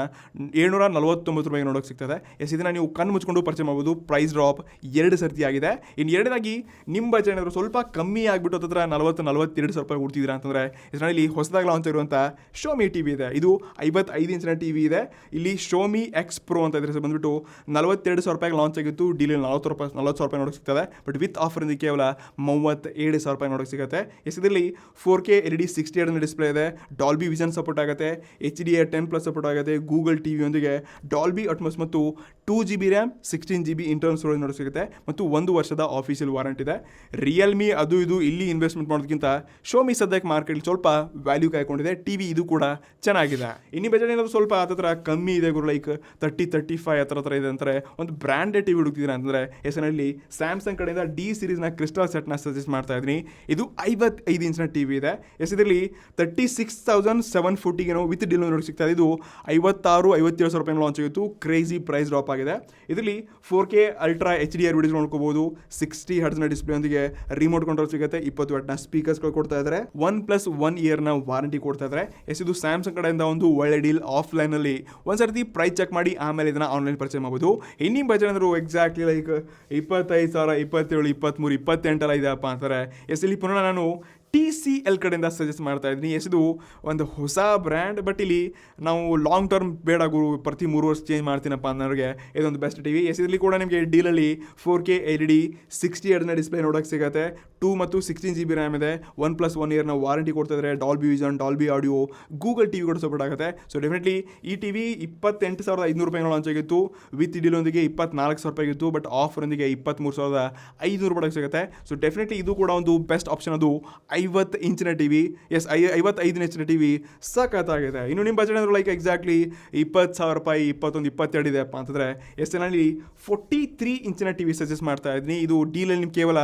ಏಳ್ನೂರ ನಲವತ್ತೊಂಬತ್ತು ರೂಪಾಯಿಗೆ ನೋಡೋಕೆ ಸಿಗ್ತದೆ. ಎಸ್ ಇದನ್ನು ನೀವು ಕಣ್ಣು ಮುಚ್ಕೊಂಡು ಪರ್ಚೇಸ್ ಮಾಡ್ಬೋದು. ಪ್ರೈಸ್ ಡ್ರಾಪ್ ಎರಡು ಸರ್ತಿ ಆಗಿದೆ. ಇನ್ನು ಎರಡನೇದಾಗಿ, ನಿಮ್ಮ ಬಜೆಟ್ ಸ್ವಲ್ಪ ಕಮ್ಮಿ ಆಗಿಬಿಟ್ಟು ಹತ್ರ ನಲವತ್ತೆರಡು ಸಾವಿರ ರೂಪಾಯಿ ಕೊಡ್ತಿದ್ದೀರಾ ಅಂತಂದರೆ ಇದರಲ್ಲಿ ಹೊಸದಾಗಿ ಲಾಂಚ್ ಆಗಿರುವಂಥ ಶೋಮಿ ಟಿ ವಿ ಇದೆ. ಇದು ಐವತ್ತೈದು ಇಂಚಿನ ಟಿ ವಿ ಇದೆ. ಇಲ್ಲಿ ಶೋಮಿ ಎಕ್ಸ್ ಪ್ರೋ ಅಂತ ಇದ್ರೆ ಬಂದುಬಿಟ್ಟು ನಲವತ್ತೆರಡು ಸಾವಿರ ರೂಪಾಯಿಗೆ ಲಾಂಚ್ ಆಗಿತ್ತು. ಡೀಲ್ ನಲವತ್ತು ರೂಪಾಯಿ, ನಲವತ್ತು ಸಾವಿರ ರೂಪಾಯಿ ನೋಡೋಕೆ ಸಿಗ್ತದೆ. ಬಟ್ ವಿತ್ ಆಫರಿಂದ ಕೇವಲ ಮೂವತ್ತೇಳು ಸಾವಿರ ರೂಪಾಯಿ ನೋಡೋಕೆ ಸಿಗುತ್ತೆ. Yes four K L D sixty ಎರಡು ಡಿಸ್ಪ್ಲೇ ಇದೆ. ಡಾಲ್ಬಿ ವಿಷನ್ ಸಪೋರ್ಟ್ ಆಗುತ್ತೆ. H D A ten plus support ಆಗುತ್ತೆ. ಗೂಗಲ್ ಟಿ ವಿಯೊಂದಿಗೆ ಡಾಲ್ಬಿ ಅಟ್ಮೋಸ್ ಮತ್ತು two G B RAM sixteen G B internal storage ನೋಡೋಕೆ ಸಿಗುತ್ತೆ. ಮತ್ತು ಒಂದು ವರ್ಷದ ಆಫೀಷಿಯಲ್ ವಾರಂಟ್ ಇದೆ. ರಿಯಲ್ಮಿ ಅದು ಇದು ಇಲ್ಲಿ ಇನ್ವೆಸ್ಟ್ಮೆಂಟ್ ಮಾಡೋದಕ್ಕಿಂತ ಶೋಮಿ ಸದ್ಯಕ್ಕೆ ಮಾರ್ಕೆಟ್ ಸ್ವಲ್ಪ ವ್ಯಾಲ್ಯೂ ಕಾಯ್ಕೊಂಡಿದೆ ಟಿ ವಿ ಇದು ಕೂಡ ಚೆನ್ನಾಗಿದೆ. ಇನ್ನು ಬಜೆಟ್ ಏನಾದರೂ ಸ್ವಲ್ಪ ಹತ್ರ ಕಮ್ಮಿ ಇದೆ ಗುರು ಲೈಕ್ ತರ್ಟಿ ತರ್ಟಿ ಫೈವ್ ಆ ಥರ ಥರ ಇದೆ ಅಂತಾರೆ, ಒಂದು ಬ್ರ್ಯಾಂಡೆಡ್ ಟಿ ವಿ ಹುಡುಕ್ತಿದ್ದೀರಾ ಅಂದರೆ ಹೆಸರಿನಲ್ಲಿ ಸ್ಯಾಮ್ಸಂಗ್ ಕಡೆಯಿಂದ ಡಿ ಸೀರೀಸ್ನ ಕ್ರಿಸ್ಟಲ್ ಸೆಟ್ನ ಸಜೆಸ್ಟ್ ಮಾಡ್ತಾ ಇದ್ದೀನಿ. ಇದು ಐವತ್ತೈದು ಇಂಚಿನ ಟಿ ವಿ ಇದೆ. ಹೆಸರಲ್ಲಿ ತರ್ಟಿ ಸಿಕ್ಸ್ ತೌಸಂಡ್ ಸೆವೆನ್ ಫೋರ್ಟಿಗೆ ವಿತ್ ಡಿಲ್ ಸಿಗ್ತಾ ಇದೆ. ಇದು ಐವತ್ತಾರು, ಐವತ್ತೇಳು ಸಾವಿರ ರೂಪಾಯಿ ಲಾಂಚ್ ಆಗಿತ್ತು. ಕ್ರೇಜಿ ಪ್ರೈಸ್ ಡ್ರಾಪ್ ಆಗಿದೆ. ಇದರಲ್ಲಿ four K ultra H D R videos ನೋಡ್ಕೋಬಹುದು sixty ಹರ್ಡ್ಸ್ನ ಡಿಸ್ಪ್ಲೇ ಒಂದಿಗೆ ರಿಮೋಟ್ ಕಂಟ್ರೋಲ್ ಸಿಗುತ್ತೆ. ಇಪ್ಪತ್ತು ವಾಟ್ನ ಸ್ಪೀಕರ್ಸ್ಗಳು ಕೊಡ್ತಾ ಇದ್ದಾರೆ ಒನ್ ಪ್ಲಸ್ ಒನ್ ಇಯರ್ನ ವಾರಂಟಿ ಕೊಡ್ತಾ ಇದ್ದಾರೆ ಎಸ್, ಇದು ಸ್ಯಾಮ್ಸಂಗ್ ಕಡೆಯಿಂದ ಒಂದು ಒಳ್ಳೆ ಡೀಲ್ ಆಫ್ಲೈನ್ ಅಲ್ಲಿ. ಒಂದ್ಸರ್ತಿ ಪ್ರೈಸ್ ಚೆಕ್ ಮಾಡಿ ಆಮೇಲೆ ಇದನ್ನ ಆನ್ಲೈನ್ ಪರ್ಚೇಸ್ ಮಾಡಬಹುದು ಇನ್ನಿಮ್ ಬಜೆಟ್ ಅಂದ್ರೆ ಎಕ್ಸಾಕ್ಟ್ಲಿ ಲೈಕ್ ಇಪ್ಪತ್ತೈದು ಸಾವಿರ, ಇಪ್ಪತ್ತೇಳು ಇಪ್ಪತ್ತ್ಮೂರು ಇಪ್ಪತ್ತೆಂಟಲ್ಲ ಇದೆಯಪ್ಪ ಅಂತಾರೆ. ಎಸ್, ಇಲ್ಲಿ ಪುನಃ ನಾನು ಟಿ ಸಿ ಎಲ್ ಕಡೆಯಿಂದ ಸಜೆಸ್ಟ್ ಮಾಡ್ತಾ ಇದ್ದೀನಿ. ಎಸ್ ಇದು ಒಂದು ಹೊಸ ಬ್ರ್ಯಾಂಡ್ ಬಟ್ ಇಲ್ಲಿ ನಾವು ಲಾಂಗ್ ಟರ್ಮ್ ಬೇಡ ಗುರು, ಪ್ರತಿ ಮೂರು ವರ್ಷ ಚೇಂಜ್ ಮಾಡ್ತೀನಪ್ಪ ಅನ್ನೋರಿಗೆ ಇದೊಂದು ಬೆಸ್ಟ್ ಟಿ ವಿ ಎಸ್ ಇದರಲ್ಲಿ ಕೂಡ ನಿಮಗೆ ಡೀಲಲ್ಲಿ four K L D sixty ಎರಡನೇ ಡಿಸ್ಪ್ಲೇ ನೋಡೋಕೆ ಸಿಗುತ್ತೆ. ಟೂ ಮತ್ತು ಸಿಕ್ಸ್ಟೀನ್ ಜಿ ಬಿ ರ್ಯಾಮ್ ಇದೆ. ಒನ್ ಪ್ಲಸ್ ಒನ್ ಇಯರ್ನ ವಾರಂಟಿ ಕೊಡ್ತಾ ಇದ್ದಾರೆ Dolby vision Dolby audio Google T V ಕೂಡ ಸಪೋರ್ಟ್ ಆಗುತ್ತೆ. ಸೊ ಡೆಫಿನೆಟ್ಲಿ ಈ ಟಿ ವಿ ಇಪ್ಪತ್ತೆಂಟು ಸಾವಿರದ ಐನೂರು ರೂಪಾಯಿ ಲಾಂಚ್ ಆಗಿತ್ತು. ವಿತ್ ಡೀಲೊಂದಿಗೆ ಇಪ್ಪತ್ನಾಲ್ಕು ಸಾವಿರ ರೂಪಾಯಿ ಇತ್ತು ಬಟ್ ಆಫರೊಂದಿಗೆ ಇಪ್ಪತ್ತ್ಮೂರು ಸಾವಿರದ ಐನೂರು ರೂಪಾಯಿ ಸಿಗುತ್ತೆ. ಸೊ ಡೆಫಿನೆಟ್ಲಿ ಇದು ಕೂಡ ಒಂದು ಬೆಸ್ಟ್ ಆಪ್ಷನ್ ಅದು ಐವತ್ತು ಇಂಚಿನ ಟಿ ವಿ ಎಸ್, ಐ ಐವತ್ತೈದು ಇಂಚಿನ ಟಿ ವಿ ಸಖತ್ತಾಗಿದೆ. ಇನ್ನು ನಿಮ್ಮ ಬಜೆಟ್ ಅಂದರೆ ಲೈಕ್ ಎಕ್ಸಾಕ್ಟ್ಲಿ ಇಪ್ಪತ್ತು ಸಾವಿರ ರೂಪಾಯಿ, ಇಪ್ಪತ್ತೊಂದು, ಇಪ್ಪತ್ತೆರಡು ಇದೆಯಪ್ಪ ಅಂತಂದರೆ, ಎಸ್ನಲ್ಲಿ ಫೋರ್ಟಿ ತ್ರೀ ಇಂಚಿನ ಟಿ ವಿ ಸಜೆಸ್ಟ್ ಮಾಡ್ತಾ ಇದ್ದೀನಿ. ಇದು ಡೀಲಲ್ಲಿ ನಿಮ್ಗೆ ಕೇವಲ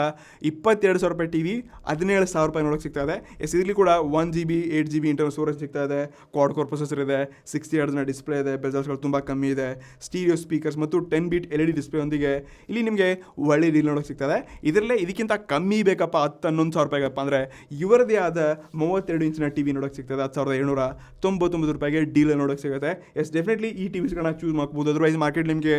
ಇಪ್ಪತ್ತೆರಡು ಸಾವಿರ ರೂಪಾಯಿ ಟಿ ವಿ ಹದಿನೇಳು ಸಾವಿರ ರೂಪಾಯಿ ನೋಡೋಕೆ ಸಿಗ್ತಾ ಇದೆ. ಎಸ್, ಇದರಲ್ಲಿ ಕೂಡ one G B eight G B internal storage ಸಿಗ್ತಾ ಇದೆ. ಕ್ವಾಡ್ ಕೋರ್ ಪ್ರೊಸೆಸರ್ ಇದೆ ಸಿಕ್ಸ್ಟಿ ಎರಡ್ನ ಡಿಸ್ಪ್ಲೇ ಇದೆ ಬೆಜಲ್ಸ್ಗಳು ತುಂಬ ಕಮ್ಮಿ ಇದೆ. ಸ್ಟೀರಿಯೋ ಸ್ಪೀಕರ್ಸ್ ಮತ್ತು ten bit L E D display ಒಂದಿಗೆ ಇಲ್ಲಿ ನಿಮಗೆ ಒಳ್ಳೆ ಡೀಲ್ ನೋಡೋಕೆ ಸಿಗ್ತದೆ ಇದರಲ್ಲೇ ಇದಕ್ಕಿಂತ ಕಮ್ಮಿ ಬೇಕಪ್ಪ ಹತ್ತು ಹನ್ನೊಂದು ಸಾವಿರ ರೂಪಾಯಿಗಪ್ಪ ಅಂದರೆ ಇವರದೇ ಆದ ಮೂವತ್ತೆರಡು ಇಂಚಿನ ಟಿ ವಿ ನೋಡೋಕೆ ಸಿಗ್ತದೆ, ಹತ್ತು ಸಾವಿರದ ಏಳ್ನೂರ ತೊಂಬತ್ತೊಂಬತ್ತು ರೂಪಾಯಿಗೆ ಡೀಲ್ ನೋಡೋಕೆ ಸಿಗುತ್ತೆ. ಎಸ್ ಡೆಫಿನೆಟ್ಲಿ ಈ ಟಿ ವಿಸ್ಗಳನ್ನ ಚೂಸ್ ಮಾಡ್ಬೋದು. ಅದರ್ವೈಸ್ ಮಾರ್ಕೆಟ್ ನಿಮಗೆ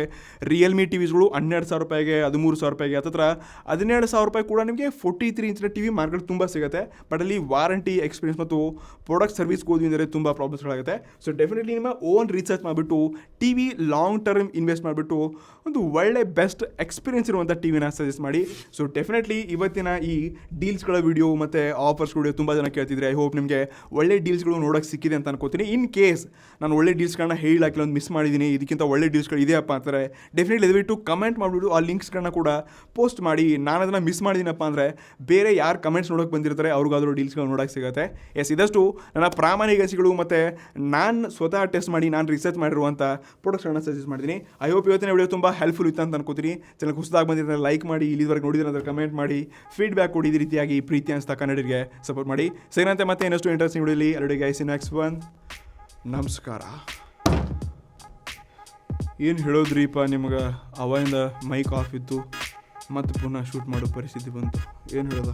ರಿಯಲ್ಮಿ ಟಿ ವಿಸ್ಗಳು ಹನ್ನೆರಡು ಸಾವಿರ ರೂಪಾಯಿಗೆ, ಹದಿಮೂರು ಸಾವಿರ ರೂಪಾಯಿಗೆ ಹತ್ತಿರ ಹದಿನೇಳು ಸಾವಿರ ರೂಪಾಯಿ ಕೂಡ ನಿಮಗೆ ಫೋರ್ಟಿ ತ್ರೀ ಇಂಚಿನ ಟಿ ವಿ ಮಾರ್ಕೆಟ್ ತುಂಬ ಸಿಗುತ್ತೆ. ಬಟ್ ಅಲ್ಲಿ ವಾರಂಟಿ ಎಕ್ಸ್ಪೀರಿಯನ್ಸ್ ಮತ್ತು ಪ್ರಾಡಕ್ಟ್ ಸರ್ವಿಸ್ ಹೋದ್ವಿ ಅಂದರೆ ತುಂಬ ಪ್ರಾಬ್ಲಮ್ಸ್ಗಳಾಗುತ್ತೆ ಸೊ ಡೆಫಿನೆಟ್ಲಿ ನಿಮ್ಮ ಓನ್ ರಿಸರ್ಚ್ ಮಾಡಿಬಿಟ್ಟು T V long term invest ಮಾಡಿಬಿಟ್ಟು, ಒಂದು ಒಳ್ಳೆ ಬೆಸ್ಟ್ ಎಕ್ಸ್ಪೀರಿಯನ್ಸ್ ಇರುವಂಥ ಟಿ ವಿನ ಸಜೆಸ್ಟ್ ಮಾಡಿ. ಸೊ ಡೆಫಿನೆಟ್ಲಿ ಇವತ್ತಿನ ಈ ಡೀಲ್ಸ್ಗಳ ವಿಡಿಯೋ ಮತ್ತು ಆಫರ್ಸ್ ವಿಡಿಯೋ ತುಂಬ ಜನ ಕೇಳ್ತಿದ್ರೆ ಐ ಹೋಪ್ ನಿಮಗೆ ಒಳ್ಳೆ ಡೀಲ್ಸ್ಗಳು ನೋಡೋಕೆ ಸಿಕ್ಕಿದೆ ಅಂತ ಅನ್ಕೋತೀನಿ. ಇನ್ ಕೇಸ್ ನಾನು ಒಳ್ಳೆ ಡೀಲ್ಸ್ಗಳನ್ನ ಹೇಳಕ್ಕೆ ಒಂದು ಮಿಸ್ ಮಾಡಿದ್ದೀನಿ, ಇದಕ್ಕಿಂತ ಒಳ್ಳೆ ಡೀಲ್ಸ್ಗಳು ಇದೆಯಪ್ಪ ಅಂತಾರೆ ಡೆಫಿನೆಟ್ಲಿ ದಯವಿಟ್ಟು ಕಮೆಂಟ್ ಮಾಡಿಬಿಟ್ಟು ಆ ಲಿಂಕ್ಸ್ಗಳನ್ನ ಕೂಡ ಪೋಸ್ಟ್ ಮಾಡಿ. ನಾನು ಅದನ್ನು ಮಿಸ್ ಮಾಡಿದ್ದೀನಪ್ಪ ಅಂದರೆ ಬೇರೆ ಯಾರು ಕಮೆಂಟ್ಸ್ ನೋಡೋಕೆ ಬಂದಿರ್ತಾರೆ, ಅವ್ರಿಗಾದರೂ ಡೀಲ್ಸ್ಗಳು ನೋಡೋಕೆ ಸಿಗುತ್ತೆ. ಎಸ್ ಇದಷ್ಟು ನನ್ನ ಪ್ರಾಮಾಣಿಕ ಅನಿಸಿಕೆಗಳು ಮತ್ತು ನಾನು ಸ್ವತಃ ಟೆಸ್ಟ್ ಮಾಡಿ, ನಾನು ರಿಸರ್ಚ್ ಮಾಡಿರುವಂಥ ಪ್ರಾಡಕ್ಟ್ಸ್ಗಳನ್ನ ಸಜೆಸ್ಟ್ ಮಾಡಿದ್ದೀನಿ ಐ ಹೋಪ್ ಇವತ್ತಿನ ವಿಡಿಯೋ ತುಂಬ ಹೆಲ್ಪ್ಫುಲ್ ಇತ್ತು ಅಂತ ಅನ್ಕೋತೀನಿ. ಚೆನ್ನಾಗಿ ಹೊಸದಾಗಿ ಬಂದಿರೋ ಲೈಕ್ ಮಾಡಿ, ಇಲ್ಲಿವರೆಗೆ ನೋಡಿದ್ರೆ ಅದರ ಕಮೆಂಟ್ ಮಾಡಿ ಫೀಡ್ಬ್ಯಾಕ್ ಕೊಡಿ. ಈ ರೀತಿಯಾಗಿ ಪ್ರೀತಿ ಅನಿಸ್ತಾ ಕನ್ನಡಿಗರಿಗೆ. ಸಪೋರ್ಟ್ ಮಾಡಿ. ಸೇರಂತೆ ಮತ್ತೆ ಇನ್ನಷ್ಟು ಇಂಟ್ರೆಸ್ಟಿಂಗ್ ವಿಡಿಯೋಲಿ ಎರಡು ಗೈಸ್ ನೆಕ್ಸ್ಟ್ ಒನ್ ನಮಸ್ಕಾರ. ಏನು ಹೇಳೋದ್ರಿಪ್ಪ ನಿಮ್ಗೆ? ಅವಾಗಿಂದ ಮೈಕ್ ಆಫ್ ಇತ್ತು, ಮತ್ತು ಪುನಃ ಶೂಟ್ ಮಾಡೋ ಪರಿಸ್ಥಿತಿ ಬಂತು. ಏನು ಹೇಳೋದ?